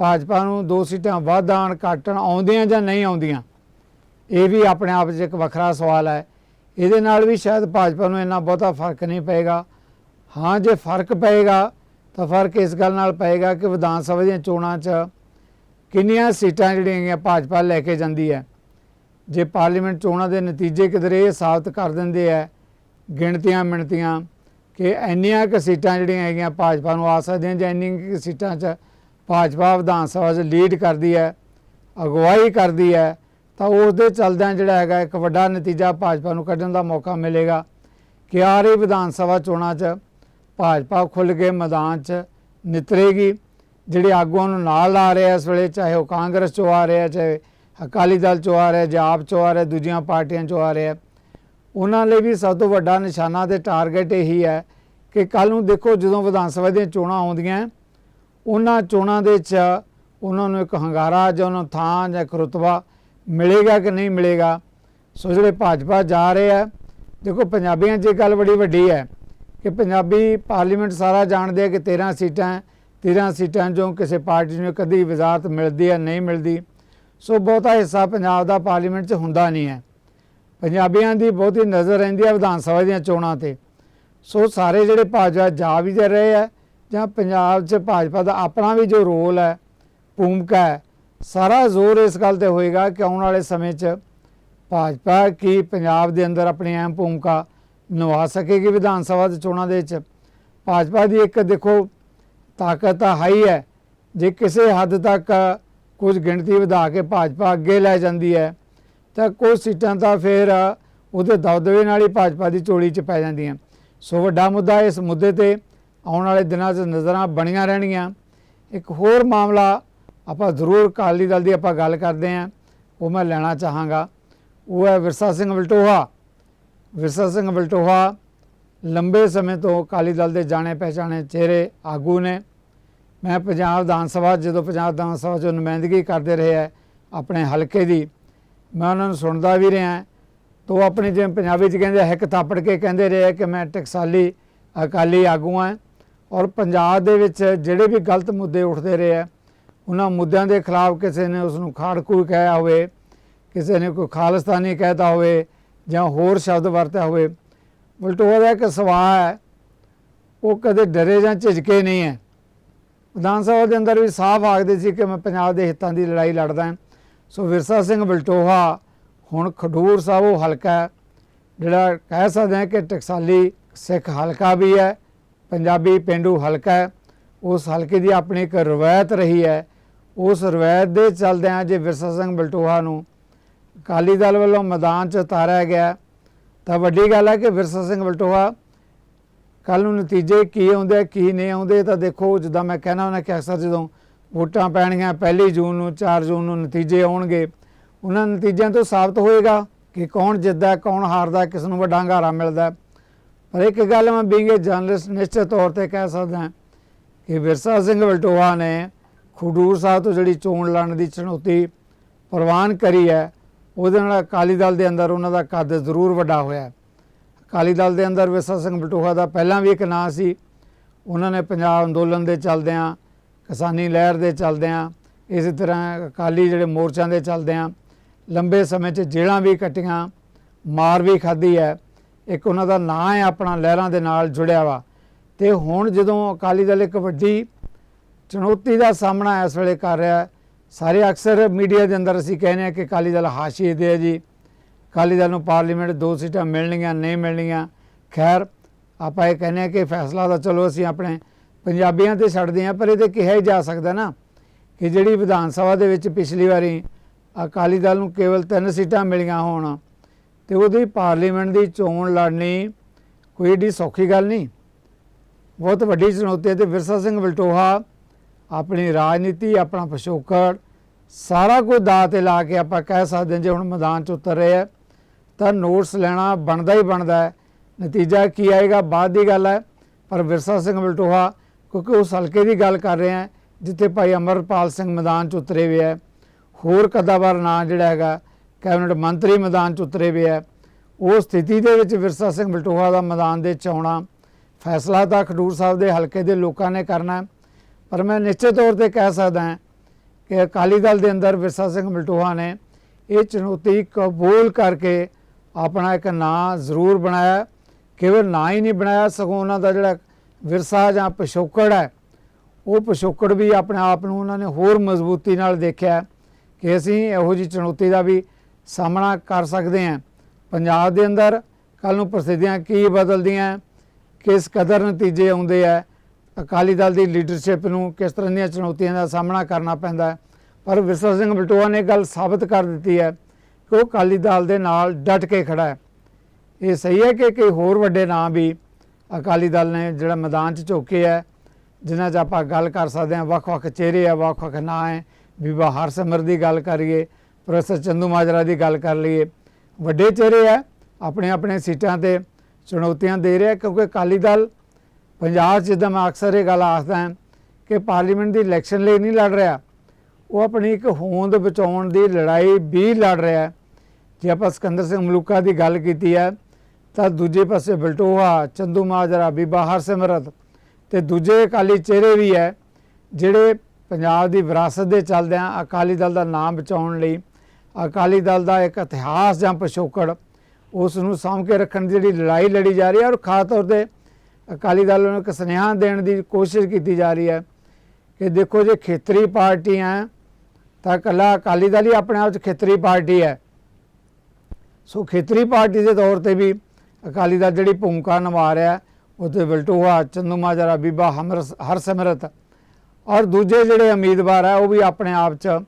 ਭਾਜਪਾ ਨੂੰ ਦੋ ਸੀਟਾਂ ਵੱਧ ਆਉਣ ਘਟਣ ਆਉਂਦੀਆਂ ਜਾਂ ਨਹੀਂ ਆਉਂਦੀਆਂ? ਇਹ ਵੀ ਆਪਣੇ ਆਪ 'ਚ ਇੱਕ ਵੱਖਰਾ ਸਵਾਲ ਹੈ। ਇਹਦੇ ਨਾਲ ਵੀ ਸ਼ਾਇਦ ਭਾਜਪਾ ਨੂੰ ਇੰਨਾ ਬਹੁਤਾ ਫ਼ਰਕ ਨਹੀਂ ਪਏਗਾ। ਹਾਂ, ਜੇ ਫ਼ਰਕ ਪਏਗਾ, ਤਾਂ ਫ਼ਰਕ ਇਸ ਗੱਲ ਨਾਲ ਪਏਗਾ ਕਿ ਵਿਧਾਨ ਸਭਾ ਦੀਆਂ ਚੋਣਾਂ 'ਚ ਕਿੰਨੀਆਂ ਸੀਟਾਂ ਜਿਹੜੀਆਂ ਹੈਗੀਆਂ ਭਾਜਪਾ ਲੈ ਕੇ ਜਾਂਦੀ ਹੈ। ਜੇ ਪਾਰਲੀਮੈਂਟ ਚੋਣਾਂ ਦੇ ਨਤੀਜੇ ਕਿਧਰੇ ਇਹ ਸਾਬਤ ਕਰ ਦਿੰਦੇ ਆ ਗਿਣਤੀਆਂ ਮਿਣਤੀਆਂ, ਕਿ ਇੰਨੀਆਂ ਕੁ ਸੀਟਾਂ ਜਿਹੜੀਆਂ ਹੈਗੀਆਂ ਭਾਜਪਾ ਨੂੰ ਆ ਸਕਦੀਆਂ ਜਾਂ ਇੰਨੀਆਂ ਕੁ ਸੀਟਾਂ 'ਚ ਭਾਜਪਾ ਵਿਧਾਨ ਸਭਾ 'ਚ ਲੀਡ ਕਰਦੀ ਹੈ, ਅਗਵਾਈ ਕਰਦੀ ਹੈ ਤਾਂ ਉਸ ਦੇ ਚੱਲਦਿਆਂ ਜਿਹੜਾ ਹੈਗਾ ਇੱਕ ਵੱਡਾ ਨਤੀਜਾ ਭਾਜਪਾ ਨੂੰ ਕੱਢਣ ਦਾ ਮੌਕਾ ਮਿਲੇਗਾ। ਕਿ ਆ ਰਹੀ ਵਿਧਾਨ ਸਭਾ ਚੋਣਾਂ 'ਚ ਭਾਜਪਾ ਖੁੱਲ੍ਹ ਕੇ ਮੈਦਾਨ 'ਚ ਨਿਤਰੇਗੀ। ਜਿਹੜੇ ਆਗੂਆਂ ਨੂੰ ਨਾਲ ਲਾ ਰਿਹਾ ਇਸ ਵੇਲੇ, ਚਾਹੇ ਉਹ ਕਾਂਗਰਸ ਚੋਂ ਆ ਰਿਹਾ, ਚਾਹੇ ਅਕਾਲੀ ਦਲ ਚੋਂ ਆ ਰਿਹਾ, ਜਾਂ ਆਪ ਚੋਂ ਆ ਰਿਹਾ, ਦੂਜੀਆਂ ਪਾਰਟੀਆਂ ਚੋਂ ਆ ਰਿਹਾ। ਉਹਨਾਂ ਲਈ ਵੀ ਸਭ ਤੋਂ ਵੱਡਾ ਨਿਸ਼ਾਨਾ ਤੇ ਟਾਰਗੇਟ ਇਹੀ ਹੈ ਕਿ ਕੱਲ ਨੂੰ ਦੇਖੋ ਜਦੋਂ ਵਿਧਾਨ ਸਭਾ ਦੀਆਂ ਚੋਣਾਂ ਆਉਂਦੀਆਂ, ਉਹਨਾਂ ਚੋਣਾਂ ਦੇ 'ਚ ਉਹਨਾਂ ਨੂੰ ਇੱਕ ਹੰਗਾਰਾ ਜਾਂ ਉਹਨਾਂ ਨੂੰ ਥਾਂ ਜਾਂ ਇੱਕ ਰੁਤਬਾ ਮਿਲੇਗਾ ਕਿ ਨਹੀਂ ਮਿਲੇਗਾ? ਸੋ ਜਿਹੜੇ ਭਾਜਪਾ ਜਾ ਰਹੇ ਆ, ਦੇਖੋ ਪੰਜਾਬੀਆਂ 'ਚ ਇਹ ਗੱਲ ਬੜੀ ਵੱਡੀ ਹੈ ਕਿ ਪੰਜਾਬੀ ਪਾਰਲੀਮੈਂਟ ਸਾਰਾ ਜਾਣਦੇ ਆ ਕਿ 13 ਸੀਟਾਂ ਹੈ। 13 ਸੀਟਾਂ ਚੋਂ ਕਿਸੇ ਪਾਰਟੀ ਨੂੰ ਕਦੀ ਵਜ਼ਾਰਤ ਮਿਲਦੀ ਹੈ ਨਹੀਂ ਮਿਲਦੀ। ਸੋ ਬਹੁਤਾ ਹਿੱਸਾ ਪੰਜਾਬ ਦਾ ਪਾਰਲੀਮੈਂਟ 'ਚ ਹੁੰਦਾ ਨਹੀਂ ਹੈ। ਪੰਜਾਬੀਆਂ ਦੀ ਬਹੁਤੀ ਨਜ਼ਰ ਰਹਿੰਦੀ ਹੈ ਵਿਧਾਨ ਸਭਾ ਦੀਆਂ ਚੋਣਾਂ ਤੇ। ਸੋ ਸਾਰੇ ਜਿਹੜੇ ਭਾਜਪਾ ਜਾ ਵੀ ਰਹੇ ਆ ਜਾਂ ਪੰਜਾਬ 'ਚ ਭਾਜਪਾ ਦਾ ਆਪਣਾ ਵੀ ਜੋ ਰੋਲ ਹੈ, ਭੂਮਿਕਾ ਹੈ ਸਾਰਾ ਜ਼ੋਰ ਇਸ ਗੱਲ ਤੇ ਹੋਏਗਾ ਕਿ ਆਉਣ ਵਾਲੇ ਸਮੇਂ 'ਚ ਭਾਜਪਾ ਕੀ ਪੰਜਾਬ ਦੇ ਅੰਦਰ ਆਪਣੀ ਅਹਿਮ ਭੂਮਿਕਾ ਨਿਭਾ ਸਕੇਗੀ ਵਿਧਾਨ ਸਭਾ ਦੇ ਚੋਣਾਂ ਦੇ ਵਿੱਚ? ਭਾਜਪਾ ਦੀ ਇੱਕ ਦੇਖੋ ਤਾਕਤ ਤਾਂ ਹਾਈ ਹੈ। ਜੇ ਕਿਸੇ ਹੱਦ ਤੱਕ ਕੁਝ ਗਿਣਤੀ ਵਧਾ ਕੇ ਭਾਜਪਾ ਅੱਗੇ ਲੈ ਜਾਂਦੀ ਹੈ, ਤਾਂ ਕੁਝ ਸੀਟਾਂ ਤਾਂ ਫਿਰ ਉਹਦੇ ਦਬਦਬੇ ਨਾਲ ਹੀ ਭਾਜਪਾ ਦੀ ਚੋਲੀ 'ਚ ਪੈ ਜਾਂਦੀਆਂ। ਸੋ ਵੱਡਾ ਮੁੱਦਾ ਇਸ ਮੁੱਦੇ ਤੇ ਆਉਣ ਵਾਲੇ ਦਿਨਾਂ 'ਚ ਨਜ਼ਰਾਂ ਬਣੀਆਂ ਰਹਿਣਗੀਆਂ। ਇੱਕ ਹੋਰ ਮਾਮਲਾ ਆਪਾਂ ਜ਼ਰੂਰ ਅਕਾਲੀ ਦਲ ਦੀ ਆਪਾਂ ਗੱਲ ਕਰਦੇ ਹਾਂ, ਉਹ ਮੈਂ ਲੈਣਾ ਚਾਹਾਂਗਾ। ਉਹ ਹੈ ਵਿਰਸਾ ਸਿੰਘ ਵਲਟੋਹਾ ਵਿਰਸਾ ਸਿੰਘ ਵਲਟੋਹਾ ਲੰਬੇ ਸਮੇਂ ਤੋਂ ਅਕਾਲੀ ਦਲ ਦੇ ਜਾਣੇ ਪਹਿਚਾਣੇ ਚਿਹਰੇ ਆਗੂ ਨੇ। ਮੈਂ ਪੰਜਾਬ ਵਿਧਾਨ ਸਭਾ, ਜਦੋਂ ਪੰਜਾਬ ਵਿਧਾਨ ਸਭਾ 'ਚੋਂ ਨੁਮਾਇੰਦਗੀ ਕਰਦੇ ਰਹੇ ਹੈ ਆਪਣੇ ਹਲਕੇ ਦੀ, ਮੈਂ ਉਹਨਾਂ ਨੂੰ ਸੁਣਦਾ ਵੀ ਰਿਹਾ ਤੋ ਆਪਣੀ ਜਿਵੇਂ ਪੰਜਾਬੀ 'ਚ ਕਹਿੰਦੇ ਹਿੱਕ ਥਾਪੜ ਕੇ ਕਹਿੰਦੇ ਰਹੇ ਕਿ ਮੈਂ ਟਕਸਾਲੀ ਅਕਾਲੀ ਆਗੂ ਹਾਂ। ਔਰ ਪੰਜਾਬ ਦੇ ਵਿੱਚ ਜਿਹੜੇ ਵੀ ਗਲਤ ਮੁੱਦੇ ਉੱਠਦੇ ਰਹੇ ਹੈ ਉਹਨਾਂ ਮੁੱਦਿਆਂ ਦੇ ਖਿਲਾਫ ਕਿਸੇ ਨੇ ਉਸ ਨੂੰ ਖਾੜਕੂ ਕਹਿਆ ਹੋਵੇ, ਕਿਸੇ ਨੇ ਕੋਈ ਖਾਲਿਸਤਾਨੀ ਕਹਿਤਾ ਹੋਵੇ ਜਾਂ ਹੋਰ ਸ਼ਬਦ ਵਰਤਿਆ ਹੋਵੇ। ਵਲਟੋਆ ਦਾ ਇੱਕ ਸੁਭਾਅ ਹੈ, ਉਹ ਕਦੇ ਡਰੇ ਜਾਂ ਝਿਜਕੇ ਨਹੀਂ ਹੈ। ਵਿਧਾਨ ਸਭਾ ਦੇ ਅੰਦਰ ਵੀ ਸਾਫ਼ ਆਖਦੇ ਸੀ ਕਿ ਮੈਂ ਪੰਜਾਬ ਦੇ ਹਿੱਤਾਂ ਦੀ ਲੜਾਈ ਲੜਦਾ ਸੋ ਵਿਰਸਾ ਸਿੰਘ ਬਲਟੋਹਾ, ਹੁਣ ਖਡੂਰ ਸਾਹਿਬ ਉਹ ਹਲਕਾ ਜਿਹੜਾ ਕਹਿ ਸਕਦੇ ਹਾਂ ਕਿ ਟਕਸਾਲੀ ਸਿੱਖ ਹਲਕਾ ਵੀ ਹੈ, ਪੰਜਾਬੀ ਪਿੰਡੂ ਹਲਕਾ ਹੈ। ਉਸ ਹਲਕੇ ਦੀ ਆਪਣੀ ਇੱਕ ਰਵਾਇਤ ਰਹੀ ਹੈ ਉਸ ਰਵਾਇਤ ਦੇ ਚੱਲਦਿਆਂ ਜੇ ਵਿਰਸਾ ਸਿੰਘ ਬਲਟੋਹਾ ਨੂੰ ਅਕਾਲੀ ਦਲ ਵੱਲੋਂ ਮੈਦਾਨ 'ਚ ਉਤਾਰਿਆ ਗਿਆ, ਤਾਂ ਵੱਡੀ ਗੱਲ ਹੈ ਕਿ ਵਿਰਸਾ ਸਿੰਘ ਬਲਟੋਹਾ ਕੱਲ ਨੂੰ ਨਤੀਜੇ ਕੀ ਆਉਂਦੇ ਕੀ ਨਹੀਂ ਆਉਂਦੇ, ਤਾਂ ਦੇਖੋ ਜਿੱਦਾਂ ਮੈਂ ਕਹਿਣਾ, ਉਹਨਾਂ ਕਿ ਅਕਸਰ ਜਦੋਂ ਵੋਟਾਂ ਪੈਣਗੀਆਂ ਪਹਿਲੀ ਜੂਨ ਨੂੰ 4 ਜੂਨ ਨੂੰ ਨਤੀਜੇ ਆਉਣਗੇ, ਉਹਨਾਂ ਨਤੀਜਿਆਂ ਤੋਂ ਸਾਬਤ ਹੋਏਗਾ ਕਿ ਕੌਣ ਜਿੱਤਦਾ, ਕੌਣ ਹਾਰਦਾ, ਕਿਸ ਨੂੰ ਵੱਡਾ ਹੰਗਾਰਾ ਮਿਲਦਾ ਪਰ ਇੱਕ ਗੱਲ ਮੈਂ ਬੀਂਗ ਜਰਨਲਿਸਟ ਨਿਸ਼ਚਿਤ ਤੌਰ ਤੇ ਕਹਿ ਸਕਦਾ ਕਿ ਵਿਰਸਾ ਸਿੰਘ ਵਲਟੋਹਾ ਨੇ ਖਡੂਰ ਸਾਹਿਬ ਤੋਂ ਜਿਹੜੀ ਚੋਣ ਲੜਨ ਦੀ ਚੁਣੌਤੀ ਪ੍ਰਵਾਨ ਕਰੀ ਹੈ, ਉਹਦੇ ਨਾਲ ਅਕਾਲੀ ਦਲ ਦੇ ਅੰਦਰ ਉਹਨਾਂ ਦਾ ਕੱਦ ਜ਼ਰੂਰ ਵੱਡਾ ਹੋਇਆ ਅਕਾਲੀ ਦਲ ਦੇ ਅੰਦਰ ਵਿਰਸਾ ਸਿੰਘ ਬਲਟੋਹਾ ਦਾ ਪਹਿਲਾਂ ਵੀ ਇੱਕ ਨਾਂ ਸੀ। ਉਹਨਾਂ ਨੇ ਪੰਜਾਬ ਅੰਦੋਲਨ ਦੇ ਚੱਲਦਿਆਂ, ਕਿਸਾਨੀ ਲਹਿਰ ਦੇ ਚੱਲਦਿਆਂ, ਇਸੇ ਤਰ੍ਹਾਂ ਅਕਾਲੀ ਜਿਹੜੇ ਮੋਰਚਿਆਂ ਦੇ ਚੱਲਦਿਆਂ, ਲੰਬੇ ਸਮੇਂ 'ਚ ਜੇਲ੍ਹਾਂ ਵੀ ਕੱਟੀਆਂ, ਮਾਰ ਵੀ ਖਾਧੀ ਹੈ। ਇੱਕ ਉਹਨਾਂ ਦਾ ਨਾਂ ਹੈ, ਆਪਣਾ ਲਹਿਰਾਂ ਦੇ ਨਾਲ ਜੁੜਿਆ ਵਾ। ਤੇ ਹੁਣ ਜਦੋਂ ਅਕਾਲੀ ਦਲ ਇੱਕ ਵੱਡੀ ਚੁਣੌਤੀ ਦਾ ਸਾਹਮਣਾ ਇਸ ਵੇਲੇ ਕਰ ਰਿਹਾ ਹੈ। ਸਾਰੇ ਅਕਸਰ ਮੀਡੀਆ ਦੇ ਅੰਦਰ ਅਸੀਂ ਕਹਿੰਦੇ ਹਾਂ ਕਿ ਅਕਾਲੀ ਦਲ ਹਾਸ਼ੀਏ ਦੇ ਹੈ ਜੀ। ਅਕਾਲੀ ਦਲ ਨੂੰ ਪਾਰਲੀਮੈਂਟ ਦੋ ਸੀਟਾਂ ਮਿਲਣਗੀਆਂ, ਨਹੀਂ ਮਿਲਣਗੀਆਂ। ਖੈਰ, ਆਪਾਂ ਇਹ ਕਹਿੰਦੇ ਹਾਂ ਕਿ ਫੈਸਲਾ ਤਾਂ ਚਲੋ ਅਸੀਂ ਆਪਣੇ ਪੰਜਾਬੀਆਂ ਤੇ ਛੱਡਦੇ ਹਾਂ, ਪਰ ਇਹ ਤੇ ਕਿਹਾ ਹੀ ਜਾ ਸਕਦਾ ਨਾ ਕਿ ਜਿਹੜੀ ਵਿਧਾਨ ਸਭਾ ਦੇ ਵਿੱਚ ਪਿਛਲੀ ਵਾਰੀ ਅਕਾਲੀ ਦਲ ਨੂੰ ਕੇਵਲ ਤਿੰਨ ਸੀਟਾਂ ਮਿਲੀਆਂ ਹੋਣ ਤੇ ਉਹਦੀ ਪਾਰਲੀਮੈਂਟ ਦੀ ਚੋਣ ਲੜਨੀ ਕੋਈ ਏਡੀ ਸੌਖੀ ਗੱਲ ਨਹੀਂ। ਬਹੁਤ ਵੱਡੀ ਚੁਣੌਤੀ ਹੈ ਤੇ ਵਿਰਸਾ ਸਿੰਘ ਵਲਟੋਹਾ ਆਪਣੀ ਰਾਜਨੀਤੀ, ਆਪਣਾ ਪਿਛੋਕੜ, ਸਾਰਾ ਕੁਝ ਦਾਅ ਤੇ ਲਾ ਕੇ ਆਪਾਂ ਕਹਿ ਸਕਦੇ ਹਾਂ ਜੇ ਹੁਣ ਮੈਦਾਨ 'ਚ ਉਤਰ ਰਹੇ ਆ, ਤਾਂ ਨੋਟਸ ਲੈਣਾ ਬਣਦਾ ਹੀ ਬਣਦਾ ਹੈ। ਨਤੀਜਾ ਕੀ ਆਏਗਾ? ਬਾਅਦ ਦੀ ਗੱਲ ਹੈ, ਪਰ ਵਿਰਸਾ ਸਿੰਘ ਵਲਟੋਹਾ ਕਿਉਂਕਿ ਉਸ ਹਲਕੇ ਦੀ ਗੱਲ ਕਰ ਰਹੇ ਆ, ਜਿੱਥੇ ਭਾਈ ਅਮਰਪਾਲ ਸਿੰਘ ਮੈਦਾਨ 'ਚ ਉਤਰੇ ਹੋਏ ਹੈ ਹੋਰ ਕਦਾਵਰ ਨਾਂ ਜਿਹੜਾ ਹੈਗਾ, ਕੈਬਨਿਟ ਮੰਤਰੀ ਮੈਦਾਨ 'ਚ ਉਤਰੇ ਹੋਏ ਹੈ ਉਹ ਸਥਿਤੀ ਦੇ ਵਿੱਚ ਵਿਰਸਾ ਸਿੰਘ ਵਲਟੋਹਾ ਦਾ ਮੈਦਾਨ ਦੇ 'ਚ ਆਉਣਾ ਫੈਸਲਾ ਤਾਂ ਖਡੂਰ ਸਾਹਿਬ ਦੇ ਹਲਕੇ ਦੇ ਲੋਕਾਂ ਨੇ ਕਰਨਾ ਹੈ। ਪਰ ਮੈਂ ਨਿਸ਼ਚਿਤ ਤੌਰ ਤੇ ਕਹਿ ਸਕਦਾ ਹਾਂ ਕਿ ਅਕਾਲੀ ਦਲ ਦੇ ਅੰਦਰ ਵਿਰਸਾ ਸਿੰਘ ਮਲਟੋਹਾ ਨੇ ਇਹ ਚੁਣੌਤੀ ਕਬੂਲ ਕਰਕੇ ਆਪਣਾ ਇੱਕ ਨਾਂ ਜ਼ਰੂਰ ਬਣਾਇਆ। ਕੇਵਲ ਨਾਂ ਹੀ ਨਹੀਂ ਬਣਾਇਆ, ਸਗੋਂ ਉਹਨਾਂ ਦਾ ਜਿਹੜਾ ਵਿਰਸਾ ਜਾਂ ਪਿਛੋਕੜ ਹੈ, ਉਹ ਪਿਛੋਕੜ ਵੀ ਆਪਣੇ ਆਪ ਨੂੰ ਉਹਨਾਂ ਨੇ ਹੋਰ ਮਜ਼ਬੂਤੀ ਨਾਲ ਦੇਖਿਆ ਕਿ ਅਸੀਂ ਇਹੋ ਜੀ ਚੁਣੌਤੀ ਦਾ ਵੀ ਸਾਹਮਣਾ ਕਰ ਸਕਦੇ ਹਾਂ। ਪੰਜਾਬ ਦੇ ਅੰਦਰ ਕੱਲ ਨੂੰ ਪ੍ਰਸਿੱਧੀਆਂ ਕੀ ਬਦਲਦੀਆਂ, ਕਿਸ ਕਦਰ ਨਤੀਜੇ ਆਉਂਦੇ ਆ ਅਕਾਲੀ ਦਲ ਦੀ ਲੀਡਰਸ਼ਿਪ ਨੂੰ ਕਿਸ ਤਰ੍ਹਾਂ ਦੀਆਂ ਚੁਣੌਤੀਆਂ ਦਾ ਸਾਹਮਣਾ ਕਰਨਾ ਪੈਂਦਾ ਹੈ। ਪਰ ਵਿਰਸਾ ਸਿੰਘ ਬਲਟੋਆ ਨੇ ਗੱਲ ਸਾਬਤ ਕਰ ਦਿੱਤੀ ਹੈ ਕਿ ਉਹ ਅਕਾਲੀ ਦਲ ਦੇ ਨਾਲ ਡਟ ਕੇ ਖੜਾ ਹੈ। ਇਹ ਸਹੀ ਹੈ ਕਿ ਕਈ ਹੋਰ ਵੱਡੇ ਨਾਂ ਵੀ ਅਕਾਲੀ ਦਲ ਨੇ ਜਿਹੜਾ ਮੈਦਾਨ 'ਚ ਝੋਕੇ ਹੈ, ਜਿਨ੍ਹਾਂ 'ਚ ਆਪਾਂ ਗੱਲ ਕਰ ਸਕਦੇ ਹਾਂ, ਵੱਖ-ਵੱਖ ਚਿਹਰੇ ਆ, ਵੱਖ-ਵੱਖ ਨਾਂ ਹੈ। ਬੀਬਾ ਹਰਸਿਮਰ ਦੀ ਗੱਲ ਕਰੀਏ ਪ੍ਰੋਫੈਸਰ ਚੰਦੂ ਮਾਜਰਾ ਦੀ ਗੱਲ ਕਰ ਲਈਏ। ਵੱਡੇ ਚਿਹਰੇ ਆ ਆਪਣੇ ਆਪਣੇ ਸੀਟਾਂ ਤੇ ਚੁਣੌਤੀਆਂ ਦੇ ਰਿਹਾ ਕਿਉਂਕਿ ਅਕਾਲੀ ਦਲ ਪੰਜਾਬ 'ਚ ਜਿੱਦਾਂ ਮੈਂ ਅਕਸਰ ਇਹ ਗੱਲ ਆਖਦਾ ਹਾਂ ਕਿ ਪਾਰਲੀਮੈਂਟ ਦੀ ਇਲੈਕਸ਼ਨ ਲਈ ਨਹੀਂ ਲੜ ਰਿਹਾ। ਉਹ ਆਪਣੀ ਇੱਕ ਹੋਂਦ ਬਚਾਉਣ ਦੀ ਲੜਾਈ ਵੀ ਲੜ ਰਿਹਾ ਹੈ। ਜੇ ਆਪਾਂ ਸਿਕੰਦਰ ਸਿੰਘ ਮਲੂਕਾ ਦੀ ਗੱਲ ਕੀਤੀ ਹੈ, ਤਾਂ ਦੂਜੇ ਪਾਸੇ ਬਲਟੋਹਾ, ਚੰਦੂ ਮਾਜਰਾ, ਬੀਬਾ ਹਰਸਿਮਰਤ ਤੇ ਦੂਜੇ ਅਕਾਲੀ ਚਿਹਰੇ ਵੀ ਹੈ, ਜਿਹੜੇ ਪੰਜਾਬ ਦੀ ਵਿਰਾਸਤ ਦੇ ਚੱਲਦਿਆਂ ਅਕਾਲੀ ਦਲ ਦਾ ਨਾਮ ਬਚਾਉਣ ਲਈ, ਅਕਾਲੀ ਦਲ ਦਾ ਇੱਕ ਇਤਿਹਾਸ ਜਾਂ ਪਿਛੋਕੜ, ਉਸ ਨੂੰ ਸਾਂਭ ਕੇ ਰੱਖਣ ਦੀ ਜਿਹੜੀ ਲੜਾਈ ਲੜੀ ਜਾ ਰਹੀ ਹੈ ਔਰ ਖਾਸ ਤੌਰ ਤੇ ਅਕਾਲੀ ਦਲ ਨੂੰ ਇੱਕ ਸੁਨੇਹਾ ਦੇਣ ਦੀ ਕੋਸ਼ਿਸ਼ ਕੀਤੀ ਜਾ ਰਹੀ ਹੈ ਕਿ ਦੇਖੋ ਜੇ ਖੇਤਰੀ ਪਾਰਟੀਆਂ ਤਾਂ ਇਕੱਲਾ ਅਕਾਲੀ ਦਲ ਹੀ ਆਪਣੇ ਆਪ 'ਚ ਖੇਤਰੀ ਪਾਰਟੀ ਹੈ। ਸੋ ਖੇਤਰੀ ਪਾਰਟੀ ਦੇ ਤੌਰ ਤੇ ਵੀ ਅਕਾਲੀ ਦਲ ਜਿਹੜੀ ਭੂਮਿਕਾ ਨਿਭਾ ਰਿਹਾ ਹੈ, ਉਹ ਤੇ ਬਲਟੋਹਾ ਚੰਦੂ ਬੀਬਾ ਹਮਰ ਹਰਸਿਮਰਤ ਔਰ ਦੂਜੇ ਜਿਹੜੇ ਉਮੀਦਵਾਰ ਹੈ ਉਹ ਵੀ ਆਪਣੇ ਆਪ 'ਚ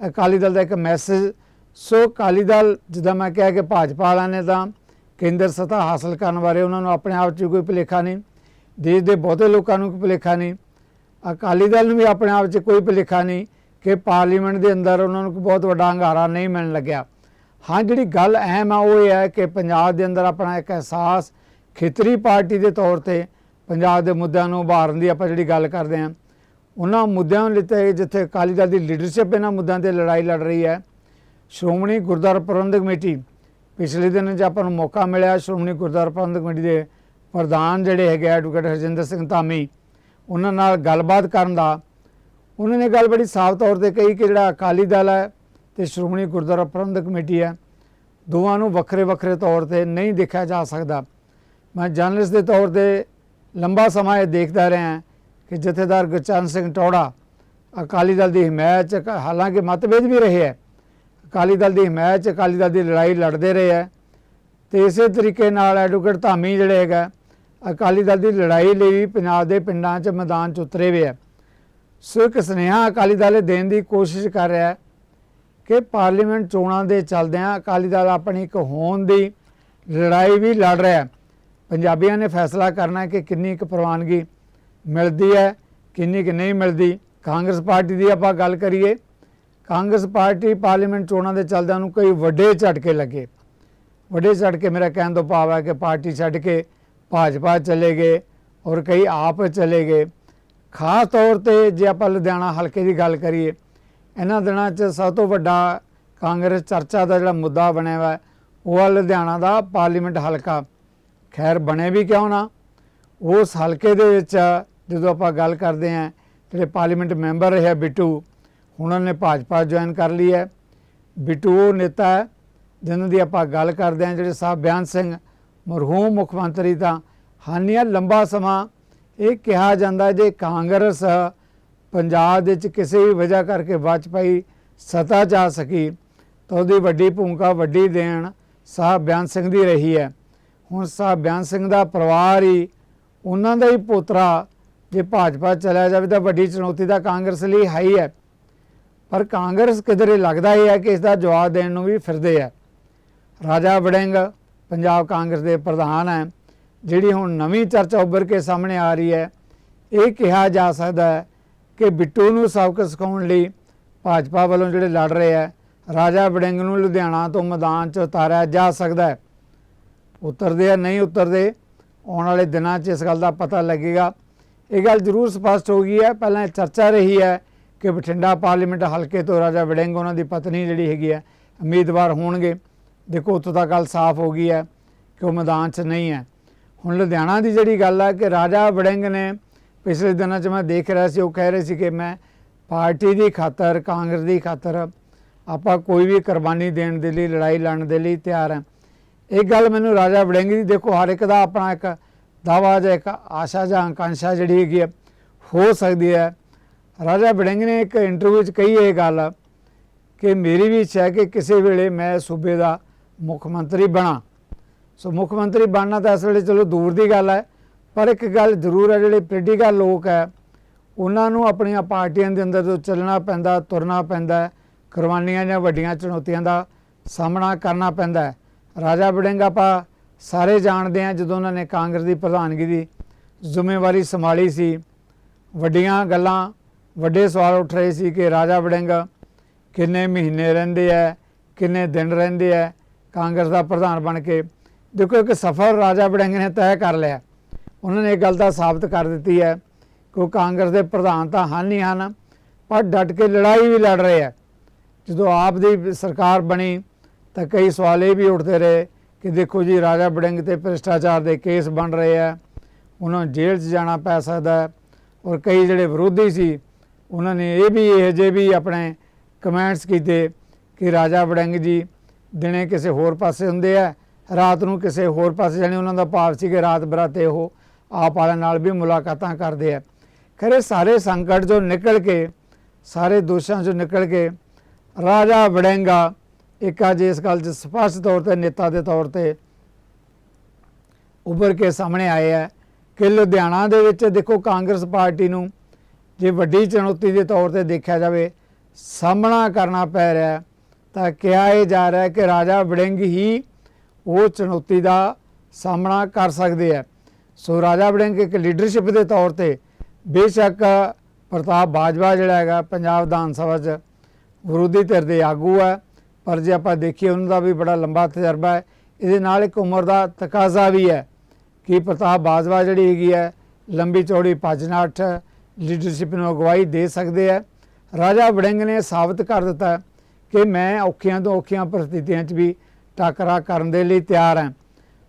ਅਕਾਲੀ ਦਲ ਦਾ ਇੱਕ ਮੈਸੇਜ। ਸੋ ਅਕਾਲੀ ਦਲ ਜਿੱਦਾਂ ਮੈਂ ਕਿਹਾ ਕਿ ਭਾਜਪਾ ਵਾਲਿਆਂ ਨੇ ਤਾਂ ਕੇਂਦਰ ਸਤਾ ਹਾਸਲ ਕਰਨ ਬਾਰੇ ਉਹਨਾਂ ਨੂੰ ਆਪਣੇ ਆਪ 'ਚ ਕੋਈ ਭੁਲੇਖਾ ਨਹੀਂ, ਦੇਸ਼ ਦੇ ਬਹੁਤੇ ਲੋਕਾਂ ਨੂੰ ਕੋਈ ਭੁਲੇਖਾ ਨਹੀਂ, ਅਕਾਲੀ ਦਲ ਨੂੰ ਵੀ ਆਪਣੇ ਆਪ 'ਚ ਕੋਈ ਭੁਲੇਖਾ ਨਹੀਂ ਕਿ ਪਾਰਲੀਮੈਂਟ ਦੇ ਅੰਦਰ ਉਹਨਾਂ ਨੂੰ ਬਹੁਤ ਵੱਡਾ ਹੰਗਾਰਾ ਨਹੀਂ ਮਿਲਣ ਲੱਗਿਆ। ਹਾਂ, ਜਿਹੜੀ ਗੱਲ ਅਹਿਮ ਆ, ਉਹ ਇਹ ਹੈ ਕਿ ਪੰਜਾਬ ਦੇ ਅੰਦਰ ਆਪਣਾ ਇੱਕ ਅਹਿਸਾਸ ਖੇਤਰੀ ਪਾਰਟੀ ਦੇ ਤੌਰ ਤੇ ਪੰਜਾਬ ਦੇ ਮੁੱਦਿਆਂ ਨੂੰ ਉਭਾਰਨ ਦੀ ਆਪਾਂ ਜਿਹੜੀ ਗੱਲ ਕਰਦੇ ਹਾਂ, ਉਹਨਾਂ ਮੁੱਦਿਆਂ ਨੂੰ ਲਿੱਤੇ ਜਿੱਥੇ ਅਕਾਲੀ ਦਲ ਦੀ ਲੀਡਰਸ਼ਿਪ ਇਹਨਾਂ ਮੁੱਦਿਆਂ ਤੇ ਲੜਾਈ ਲੜ ਰਹੀ ਹੈ, ਸ਼੍ਰੋਮਣੀ ਗੁਰਦੁਆਰਾ ਪ੍ਰਬੰਧਕ ਕਮੇਟੀ ਪਿਛਲੇ ਦਿਨ 'ਚ ਆਪਾਂ ਨੂੰ ਮੌਕਾ ਮਿਲਿਆ ਸ਼੍ਰੋਮਣੀ ਗੁਰਦੁਆਰਾ ਪ੍ਰਬੰਧਕ ਕਮੇਟੀ ਦੇ ਪ੍ਰਧਾਨ ਜਿਹੜੇ ਹੈਗੇ ਐਡਵੋਕੇਟ ਹਰਜਿੰਦਰ ਸਿੰਘ ਧਾਮੀ, ਉਹਨਾਂ ਨਾਲ ਗੱਲਬਾਤ ਕਰਨ ਦਾ, ਉਹਨਾਂ ਨੇ ਗੱਲ ਬੜੀ ਸਾਫ਼ ਤੌਰ ਤੇ ਕਹੀ ਕਿ ਜਿਹੜਾ ਅਕਾਲੀ ਦਲ ਹੈ ਤੇ ਸ਼੍ਰੋਮਣੀ ਗੁਰਦੁਆਰਾ ਪ੍ਰਬੰਧਕ ਕਮੇਟੀ ਹੈ, ਦੋਵਾਂ ਨੂੰ ਵੱਖਰੇ ਵੱਖਰੇ ਤੌਰ ਤੇ ਨਹੀਂ ਦੇਖਿਆ ਜਾ ਸਕਦਾ। ਮੈਂ ਜਰਨਲਿਸਟ ਦੇ ਤੌਰ ਤੇ ਲੰਬਾ ਸਮਾਂ ਇਹ ਦੇਖਦਾ ਰਿਹਾ ਕਿ ਜਥੇਦਾਰ ਗੁਰਚਰਨ ਸਿੰਘ ਟੌੜਾ ਅਕਾਲੀ ਦਲ ਦੀ ਹਮਾਇਤ ਹਾਲਾਂਕਿ ਮਤਭੇਦ ਵੀ ਰਹੇ ਹੈ ਅਕਾਲੀ ਦਲ ਦੀ ਹਮਾਇਤ 'ਚ ਅਕਾਲੀ ਦਲ ਦੀ ਲੜਾਈ ਲੜਦੇ ਰਹੇ ਹੈ ਤੇ ਇਸੇ ਤਰੀਕੇ ਨਾਲ ਐਡਵੋਕੇਟ ਧਾਮੀ ਜਿਹੜੇ ਹੈਗਾ ਅਕਾਲੀ ਦਲ ਦੀ ਲੜਾਈ ਲਈ ਵੀ ਪੰਜਾਬ ਦੇ ਪਿੰਡਾਂ 'ਚ ਮੈਦਾਨ 'ਚ ਉਤਰੇ ਹੋਏ ਹੈ ਸੋ ਇੱਕ ਸੁਨੇਹਾ ਅਕਾਲੀ ਦਲ ਦੇਣ ਦੀ ਕੋਸ਼ਿਸ਼ ਕਰ ਰਿਹਾ ਹੈ ਕਿ ਪਾਰਲੀਮੈਂਟ ਚੋਣਾਂ ਦੇ ਚੱਲਦਿਆਂ ਅਕਾਲੀ ਦਲ ਆਪਣੀ ਇੱਕ ਹੋਣ ਦੀ ਲੜਾਈ ਵੀ ਲੜ ਰਿਹਾ ਹੈ। ਪੰਜਾਬੀਆਂ ਨੇ ਫੈਸਲਾ ਕਰਨਾ ਹੈ ਕਿ ਕਿੰਨੀ ਕੁ ਪ੍ਰਵਾਨਗੀ ਮਿਲਦੀ ਹੈ, ਕਿੰਨੀ ਕੁ ਨਹੀਂ ਮਿਲਦੀ। ਕਾਂਗਰਸ ਪਾਰਟੀ ਦੀ ਆਪਾਂ ਗੱਲ ਕਰੀਏ ਕਾਂਗਰਸ ਪਾਰਟੀ ਪਾਰਲੀਮੈਂਟ ਚੋਣਾਂ ਦੇ ਚੱਲਦਿਆਂ ਨੂੰ ਕਈ ਵੱਡੇ ਝਟਕੇ ਲੱਗੇ। ਵੱਡੇ ਝਟਕੇ ਮੇਰਾ ਕਹਿਣ ਤੋਂ ਭਾਵ ਹੈ ਕਿ ਪਾਰਟੀ ਛੱਡ ਕੇ ਭਾਜਪਾ ਚਲੇ ਗਏ ਔਰ ਕਈ ਆਪ ਚਲੇ ਗਏ। ਖਾਸ ਤੌਰ ਤੇ ਜੇ ਆਪਾਂ ਲੁਧਿਆਣਾ ਹਲਕੇ ਦੀ ਗੱਲ ਕਰੀਏ, ਇਹਨਾਂ ਦਿਨਾਂ 'ਚ ਸਭ ਤੋਂ ਵੱਡਾ ਕਾਂਗਰਸ ਚਰਚਾ ਦਾ ਜਿਹੜਾ ਮੁੱਦਾ ਬਣਿਆ ਹੋਇਆ, ਉਹ ਆ ਲੁਧਿਆਣਾ ਦਾ ਪਾਰਲੀਮੈਂਟ ਹਲਕਾ। ਖੈਰ ਬਣੇ ਵੀ ਕਿਉਂ ਨਾ? ਉਸ ਹਲਕੇ ਦੇ ਵਿੱਚ ਜਦੋਂ ਆਪਾਂ ਗੱਲ ਕਰਦੇ ਹਾਂ, ਜਿਹੜੇ ਪਾਰਲੀਮੈਂਟ ਮੈਂਬਰ ਰਿਹਾ ਬਿੱਟੂ ਹੁਣ ਉਹਨਾਂ ਨੇ ਭਾਜਪਾ ਜੁਆਇਨ ਕਰ ਲਈ ਹੈ। ਬਿੱਟੂ ਉਹ ਨੇਤਾ ਹੈ ਜਿਨ੍ਹਾਂ ਦੀ ਆਪਾਂ ਗੱਲ ਕਰਦੇ ਹਾਂ, ਜਿਹੜੇ ਸਾਹਿਬ ਬਿਆਨ ਸਿੰਘ, ਮਰਹੂਮ ਮੁੱਖ ਮੰਤਰੀ ਤਾਂ ਹਾਨੀਆਂ ਲੰਬਾ ਸਮਾਂ ਇਹ ਕਿਹਾ ਜਾਂਦਾ ਜੇ ਕਾਂਗਰਸ ਪੰਜਾਬ ਦੇ ਵਿੱਚ ਕਿਸੇ ਵੀ ਵਜ੍ਹਾ ਕਰਕੇ ਵਾਜਪਾਈ ਪਈ ਸਤਾ ਜਾ ਸਕੀ, ਤਾਂ ਉਹਦੀ ਵੱਡੀ ਭੂਮਿਕਾ ਵੱਡੀ ਦੇਣ ਸਾਹਿਬ ਬਿਆਨ ਸਿੰਘ ਦੀ ਰਹੀ ਹੈ। ਹੁਣ ਸਾਹਿਬ ਬਿਆਨ ਸਿੰਘ ਦਾ ਪਰਿਵਾਰ ਹੀ ਉਹਨਾਂ ਦਾ ਹੀ ਪੋਤਰਾ, ਜੇ ਭਾਜਪਾ ਚਲਾ ਜਾਵੇ ਤਾਂ ਵੱਡੀ ਚੁਣੌਤੀ ਦਾ ਕਾਂਗਰਸ ਲਈ ਹੈ ਹੀ ਹੈ। ਪਰ ਕਾਂਗਰਸ ਕਿਧਰੇ ਲੱਗਦਾ ਇਹ ਹੈ ਕਿ ਇਸ ਦਾ ਜਵਾਬ ਦੇਣ ਨੂੰ ਵੀ ਫਿਰਦੇ ਹੈ ਰਾਜਾ ਵੜਿੰਗ, ਪੰਜਾਬ ਕਾਂਗਰਸ ਦੇ ਪ੍ਰਧਾਨ ਹੈ, ਜਿਹੜੀ ਹੁਣ ਨਵੀਂ ਚਰਚਾ ਉੱਭਰ ਕੇ ਸਾਹਮਣੇ ਆ ਰਹੀ ਹੈ, ਇਹ ਕਿਹਾ ਜਾ ਸਕਦਾ ਹੈ ਕਿ ਬਿੱਟੂ ਨੂੰ ਸਬਕ ਸਿਖਾਉਣ ਲਈ ਭਾਜਪਾ ਵੱਲੋਂ ਜਿਹੜੇ ਲੜ ਰਹੇ ਹੈ ਰਾਜਾ ਵੜਿੰਗ ਨੂੰ ਲੁਧਿਆਣਾ ਤੋਂ ਮੈਦਾਨ 'ਚ ਉਤਾਰਿਆ ਜਾ ਸਕਦਾ ਹੈ। ਉਤਰਦੇ ਆ ਨਹੀਂ ਉਤਰਦੇ, ਆਉਣ ਵਾਲੇ ਦਿਨਾਂ 'ਚ ਇਸ ਗੱਲ ਦਾ ਪਤਾ ਲੱਗੇਗਾ। ਇਹ ਗੱਲ ਜ਼ਰੂਰ ਸਪਸ਼ਟ ਹੋ ਗਈ ਹੈ, ਪਹਿਲਾਂ ਇਹ ਚਰਚਾ ਰਹੀ ਹੈ ਕਿ ਬਠਿੰਡਾ ਪਾਰਲੀਮੈਂਟ ਹਲਕੇ ਤੋਂ ਰਾਜਾ ਵੜਿੰਗ ਉਹਨਾਂ ਦੀ ਪਤਨੀ ਜਿਹੜੀ ਹੈਗੀ ਹੈ, ਉਮੀਦਵਾਰ ਹੋਣਗੇ। ਦੇਖੋ, ਉੱਥੋਂ ਤੱਕ ਗੱਲ ਸਾਫ਼ ਹੋ ਗਈ ਹੈ ਕਿ ਉਹ ਮੈਦਾਨ 'ਚ ਨਹੀਂ ਹੈ। ਹੁਣ ਲੁਧਿਆਣਾ ਦੀ ਜਿਹੜੀ ਗੱਲ ਹੈ ਕਿ ਰਾਜਾ ਵੜਿੰਗ ਨੇ ਪਿਛਲੇ ਦਿਨਾਂ 'ਚ ਮੈਂ ਦੇਖ ਰਿਹਾ ਸੀ, ਉਹ ਕਹਿ ਰਹੇ ਸੀ ਕਿ ਮੈਂ ਪਾਰਟੀ ਦੀ ਖਾਤਰ, ਕਾਂਗਰਸ ਦੀ ਖਾਤਰ ਆਪਾਂ ਕੋਈ ਵੀ ਕੁਰਬਾਨੀ ਦੇਣ ਦੇ ਲਈ, ਲੜਾਈ ਲੜਨ ਦੇ ਲਈ ਤਿਆਰ ਹਾਂ। ਇਹ ਗੱਲ ਮੈਨੂੰ ਰਾਜਾ ਵੜਿੰਗ ਦੀ ਦੇਖੋ, ਹਰ ਇੱਕ ਦਾ ਆਪਣਾ ਇੱਕ ਦਾਵਾ ਜਾਂ ਇੱਕ ਆਸ਼ਾ ਜਾਂ ਆਕਾਂਸ਼ਾ ਜਿਹੜੀ ਹੈਗੀ ਹੈ, ਹੋ ਸਕਦੀ ਹੈ ਰਾਜਾ ਬੜਿੰਗ ਨੇ ਇੱਕ ਇੰਟਰਵਿਊ 'ਚ ਕਹੀ ਇਹ ਗੱਲ ਕਿ ਮੇਰੀ ਵੀ ਇੱਛਾ ਹੈ ਕਿ ਕਿਸੇ ਵੇਲੇ ਮੈਂ ਸੂਬੇ ਦਾ ਮੁੱਖ ਮੰਤਰੀ ਬਣਾ। ਸੋ ਮੁੱਖ ਮੰਤਰੀ ਬਣਨਾ ਤਾਂ ਇਸ ਵੇਲੇ ਚਲੋ ਦੂਰ ਦੀ ਗੱਲ ਹੈ, ਪਰ ਇੱਕ ਗੱਲ ਜ਼ਰੂਰ ਹੈ, ਜਿਹੜੇ ਪੋਲੀਟੀਕਲ ਲੋਕ ਹੈ, ਉਹਨਾਂ ਨੂੰ ਆਪਣੀਆਂ ਪਾਰਟੀਆਂ ਦੇ ਅੰਦਰ ਜੋ ਚੱਲਣਾ ਪੈਂਦਾ, ਤੁਰਨਾ ਪੈਂਦਾ ਕੁਰਬਾਨੀਆਂ ਜਾਂ ਵੱਡੀਆਂ ਚੁਣੌਤੀਆਂ ਦਾ ਸਾਹਮਣਾ ਕਰਨਾ ਪੈਂਦਾ ਰਾਜਾ ਬੜਿੰਗ ਆਪਾਂ ਸਾਰੇ ਜਾਣਦੇ ਹਾਂ, ਜਦੋਂ ਉਹਨਾਂ ਨੇ ਕਾਂਗਰਸ ਦੀ ਪ੍ਰਧਾਨਗੀ ਦੀ ਜ਼ਿੰਮੇਵਾਰੀ ਸੰਭਾਲੀ ਸੀ, ਵੱਡੀਆਂ ਗੱਲਾਂ ਵੱਡੇ ਸਵਾਲ ਉੱਠ ਰਹੇ ਸੀ ਕਿ ਰਾਜਾ ਵੜਿੰਗ ਕਿੰਨੇ ਮਹੀਨੇ ਰਹਿੰਦੇ ਆ ਕਿੰਨੇ ਦਿਨ ਰਹਿੰਦੇ ਆ ਕਾਂਗਰਸ ਦਾ ਪ੍ਰਧਾਨ ਬਣ ਕੇ। ਦੇਖੋ, ਇੱਕ ਸਫ਼ਰ ਰਾਜਾ ਵੜਿੰਗ ਨੇ ਤੈਅ ਕਰ ਲਿਆ। ਉਹਨਾਂ ਨੇ ਇਹ ਗੱਲ ਤਾਂ ਸਾਬਤ ਕਰ ਦਿੱਤੀ ਹੈ ਕਿ ਉਹ ਕਾਂਗਰਸ ਦੇ ਪ੍ਰਧਾਨ ਤਾਂ ਹਨ ਹੀ ਹਨ, ਪਰ ਡਟ ਕੇ ਲੜਾਈ ਵੀ ਲੜ ਰਹੇ ਆ ਜਦੋਂ ਆਪ ਦੀ ਸਰਕਾਰ ਬਣੀ, ਤਾਂ ਕਈ ਸਵਾਲ ਇਹ ਵੀ ਉੱਠਦੇ ਰਹੇ ਕਿ ਦੇਖੋ ਜੀ, ਰਾਜਾ ਵੜਿੰਗ ਤੇ ਭ੍ਰਿਸ਼ਟਾਚਾਰ ਦੇ ਕੇਸ ਬਣ ਰਹੇ ਆ ਉਹਨਾਂ ਨੂੰ ਜੇਲ੍ਹ 'ਚ ਜਾਣਾ ਪੈ ਸਕਦਾ ਔਰ ਕਈ ਜਿਹੜੇ ਵਿਰੋਧੀ ਸੀ ਉਹਨਾਂ ਨੇ ਇਹ ਵੀ, ਇਹ ਜੇ ਵੀ ਆਪਣੇ ਕਮੈਂਟਸ ਕੀਤੇ ਕਿ ਰਾਜਾ ਵੜਿੰਗ ਜੀ ਦਿਨੇ ਕਿਸੇ ਹੋਰ ਪਾਸੇ ਹੁੰਦੇ ਆ, ਰਾਤ ਨੂੰ ਕਿਸੇ ਹੋਰ ਪਾਸੇ ਜਾਣੀ ਉਹਨਾਂ ਦਾ ਭਾਵ ਸੀ ਕਿ ਰਾਤ ਬਰਾਤੇ ਉਹ ਆਪ ਵਾਲਿਆਂ ਨਾਲ ਵੀ ਮੁਲਾਕਾਤਾਂ ਕਰਦੇ ਆ। ਖਰੇ ਸਾਰੇ ਸੰਕਟ ਜੋ ਨਿਕਲ ਕੇ, ਸਾਰੇ ਦੋਸ਼ਾਂ ਚੋਂ ਨਿਕਲ ਕੇ ਰਾਜਾ ਵੜਿੰਗਾ ਇੱਕ ਅੱਜ ਇਸ ਗੱਲ 'ਚ ਸਪਸ਼ਟ ਤੌਰ ਤੇ, ਨੇਤਾ ਦੇ ਤੌਰ ਤੇ ਉੱਭਰ ਕੇ ਸਾਹਮਣੇ ਆਏ ਹੈ ਕਿ ਲੁਧਿਆਣਾ ਦੇ ਵਿੱਚ ਦੇਖੋ ਕਾਂਗਰਸ ਪਾਰਟੀ ਨੂੰ ਜੇ ਵੱਡੀ ਚੁਣੌਤੀ ਦੇ ਤੌਰ ਤੇ ਦੇਖਿਆ ਜਾਵੇ, ਸਾਹਮਣਾ ਕਰਨਾ ਪੈ ਰਿਹਾ ਤਾਂ ਕਿਹਾ ਇਹ ਜਾ ਰਿਹਾ ਕਿ ਰਾਜਾ ਵੜਿੰਗ ਹੀ ਉਹ ਚੁਣੌਤੀ ਦਾ ਸਾਹਮਣਾ ਕਰ ਸਕਦੇ ਆ ਸੋ ਰਾਜਾ ਵੜਿੰਗ ਇੱਕ ਲੀਡਰਸ਼ਿਪ ਦੇ ਤੌਰ ਤੇ ਬੇਸ਼ੱਕ ਪ੍ਰਤਾਪ ਬਾਜਵਾ ਜਿਹੜਾ ਹੈਗਾ, ਪੰਜਾਬ ਵਿਧਾਨ ਸਭਾ 'ਚ ਵਿਰੋਧੀ ਧਿਰ ਦੇ ਆਗੂ ਹੈ, ਪਰ ਜੇ ਆਪਾਂ ਦੇਖੀਏ ਉਹਨਾਂ ਦਾ ਵੀ ਬੜਾ ਲੰਬਾ ਤਜਰਬਾ ਹੈ, ਇਹਦੇ ਨਾਲ ਇੱਕ ਉਮਰ ਦਾ ਤਕਾਜ਼ਾ ਵੀ ਹੈ ਕਿ ਪ੍ਰਤਾਪ ਬਾਜਵਾ ਜਿਹੜੀ ਹੈਗੀ ਹੈ, ਲੰਬੀ ਚੌੜੀ ਭੱਜ-ਨੱਠ ਲੀਡਰਸ਼ਿਪ ਨੂੰ ਅਗਵਾਈ ਦੇ ਸਕਦੇ ਹੈ ਰਾਜਾ ਵੜਿੰਗ ਨੇ ਸਾਬਤ ਕਰ ਦਿੱਤਾ ਕਿ ਮੈਂ ਔਖੀਆਂ ਤੋਂ ਔਖੀਆਂ ਪ੍ਰਸਥਿਤੀਆਂ 'ਚ ਵੀ ਟਾਕਰਾ ਕਰਨ ਦੇ ਲਈ ਤਿਆਰ ਹਾਂ।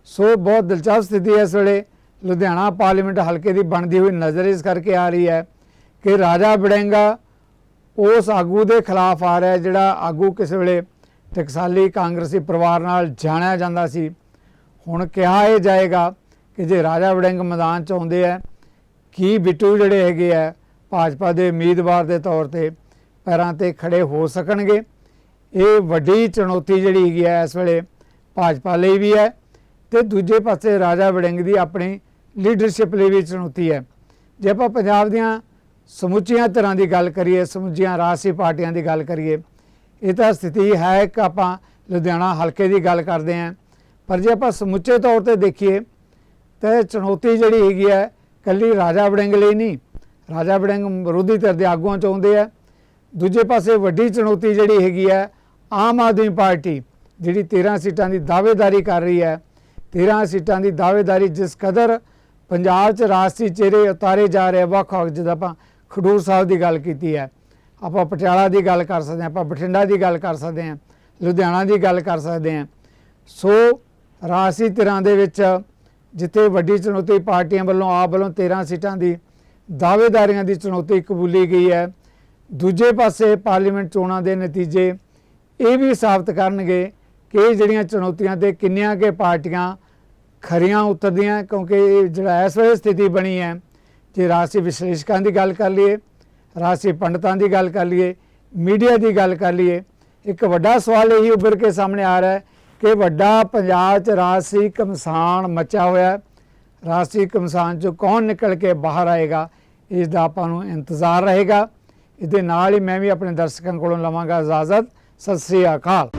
ਸੋ ਬਹੁਤ ਦਿਲਚਸਪ ਸਥਿਤੀ ਹੈ ਇਸ ਵੇਲੇ। ਲੁਧਿਆਣਾ ਪਾਰਲੀਮੈਂਟ ਹਲਕੇ ਦੀ ਬਣਦੀ ਹੋਈ ਨਜ਼ਰ ਇਸ ਕਰਕੇ ਆ ਰਹੀ ਹੈ ਕਿ ਰਾਜਾ ਵੜਿੰਗਾ ਉਸ ਆਗੂ ਦੇ ਖਿਲਾਫ ਆ ਰਿਹਾ ਜਿਹੜਾ ਆਗੂ ਕਿਸੇ ਵੇਲੇ ਟਕਸਾਲੀ ਕਾਂਗਰਸੀ ਪਰਿਵਾਰ ਨਾਲ ਜਾਣਿਆ ਜਾਂਦਾ ਸੀ। ਹੁਣ ਕਿਹਾ ਇਹ ਜਾਏਗਾ ਕਿ ਜੇ ਰਾਜਾ ਵੜਿੰਗ ਮੈਦਾਨ ਚ ਆਉਂਦੇ ਆ ਕੀ ਬਿੱਟੂ ਜਿਹੜੇ ਹੈਗੇ ਆ, ਭਾਜਪਾ ਦੇ ਉਮੀਦਵਾਰ ਦੇ ਤੌਰ ਤੇ ਪੈਰਾਂ ਤੇ ਖੜੇ ਹੋ ਸਕਣਗੇ? ਇਹ ਵੱਡੀ ਚੁਣੌਤੀ ਜਿਹੜੀ ਹੈਗੀ ਹੈ ਇਸ ਵੇਲੇ ਭਾਜਪਾ ਲਈ ਵੀ ਹੈ ਤੇ ਦੂਜੇ ਪਾਸੇ ਰਾਜਾ ਵੜਿੰਗ ਦੀ ਆਪਣੀ ਲੀਡਰਸ਼ਿਪ ਲਈ ਵੀ ਚੁਣੌਤੀ ਹੈ। ਜੇ ਆਪਾਂ ਪੰਜਾਬ ਦੀਆਂ ਸਮੁੱਚੀਆਂ ਤਰ੍ਹਾਂ ਦੀ ਗੱਲ ਕਰੀਏ, ਸਮੁੱਚੀਆਂ ਰਾਜਸੀ ਪਾਰਟੀਆਂ ਦੀ ਗੱਲ ਕਰੀਏ, ਇਹ ਤਾਂ ਸਥਿਤੀ ਹੈ ਕਿ ਆਪਾਂ ਲੁਧਿਆਣਾ ਹਲਕੇ ਦੀ ਗੱਲ ਕਰਦੇ ਹਾਂ। ਪਰ ਜੇ ਆਪਾਂ ਸਮੁੱਚੇ ਤੌਰ ਤੇ ਦੇਖੀਏ, ਤਾਂ ਇਹ ਚੁਣੌਤੀ ਜਿਹੜੀ ਹੈਗੀ ਹੈ ਕੱਲੀ ਰਾਜਾ ਵੜਿੰਗ ਲਈ ਨਹੀਂ, ਰਾਜਾ ਵੜਿੰਗ ਵਿਰੋਧੀ ਧਿਰ ਦੇ ਆਗੂਆਂ ਚ ਆਉਂਦੇ ਆ। ਦੂਜੇ ਪਾਸੇ ਵੱਡੀ ਚੁਣੌਤੀ ਜਿਹੜੀ ਹੈਗੀ ਹੈ ਆਮ ਆਦਮੀ ਪਾਰਟੀ ਜਿਹੜੀ 13 ਸੀਟਾਂ ਦੀ ਦਾਅਵੇਦਾਰੀ ਕਰ ਰਹੀ ਹੈ 13 ਸੀਟਾਂ ਦੀ ਦਾਅਵੇਦਾਰੀ ਜਿਸ ਕਦਰ ਪੰਜਾਬ 'ਚ ਰਾਜਸੀ ਚਿਹਰੇ ਉਤਾਰੇ ਜਾ ਰਹੇ ਵੱਖ ਵੱਖ ਜਿੱਦਾਂ ਆਪਾਂ ਖਡੂਰ ਸਾਹਿਬ ਦੀ ਗੱਲ ਕੀਤੀ ਹੈ, ਆਪਾਂ ਪਟਿਆਲਾ ਦੀ ਗੱਲ ਕਰ ਸਕਦੇ ਹਾਂ, ਆਪਾਂ ਬਠਿੰਡਾ ਦੀ ਗੱਲ ਕਰ ਸਕਦੇ ਹਾਂ, ਲੁਧਿਆਣਾ ਦੀ ਗੱਲ ਕਰ ਸਕਦੇ ਹਾਂ। ਸੋ ਰਾਜਸੀ ਧਿਰਾਂ ਦੇ ਵਿੱਚ ਜਿੱਥੇ ਵੱਡੀ ਚੁਣੌਤੀ ਪਾਰਟੀਆਂ ਵੱਲੋਂ, ਆਪ ਵੱਲੋਂ 13 ਸੀਟਾਂ ਦੀ ਦਾਅਵੇਦਾਰੀਆਂ ਦੀ ਚੁਣੌਤੀ ਕਬੂਲੀ ਗਈ ਹੈ। ਦੂਜੇ ਪਾਸੇ ਪਾਰਲੀਮੈਂਟ ਚੋਣਾਂ ਦੇ ਨਤੀਜੇ ਇਹ ਵੀ ਸਾਬਤ ਕਰਨਗੇ ਕਿ ਜਿਹੜੀਆਂ ਚੁਣੌਤੀਆਂ ਤੇ ਕਿੰਨੀਆਂ ਕੇ ਪਾਰਟੀਆਂ ਖਰੀਆਂ ਉਤਰਦੀਆਂ, ਕਿਉਂਕਿ ਇਹ ਜਿਹੜਾ ਇਸ ਵੇਲੇ ਸਥਿਤੀ ਬਣੀ ਹੈ, ਜੇ ਰਾਜਸੀ ਵਿਸ਼ਲੇਸ਼ਕਾਂ ਦੀ ਗੱਲ ਕਰ ਲਈਏ ਰਾਜਸੀ ਪੰਡਤਾਂ ਦੀ ਗੱਲ ਕਰ ਲਈਏ, ਮੀਡੀਆ ਦੀ ਗੱਲ ਕਰ ਲਈਏ, ਇੱਕ ਵੱਡਾ ਸਵਾਲ ਇਹੀ ਉੱਭਰ ਕੇ ਸਾਹਮਣੇ ਆ ਰਿਹਾ ਹੈ ਕਿ ਵੱਡਾ ਪੰਜਾਬ 'ਚ ਰਾਜਸੀ ਕਮਸਾਨ ਮਚਿਆ ਹੋਇਆ ਰਾਸ਼ੀ ਰਾਜਸੀ ਕਮਸਾਨ 'ਚੋਂ ਕੌਣ ਨਿਕਲ ਕੇ ਬਾਹਰ ਆਏਗਾ, ਇਸ ਦਾ ਆਪਾਂ ਨੂੰ ਇੰਤਜ਼ਾਰ ਰਹੇਗਾ। ਇਹਦੇ ਨਾਲ ਹੀ ਮੈਂ ਵੀ ਆਪਣੇ ਦਰਸ਼ਕਾਂ ਕੋਲੋਂ ਲਵਾਂਗਾ ਇਜਾਜ਼ਤ। ਸਤਿ ਸ੍ਰੀ ਅਕਾਲ।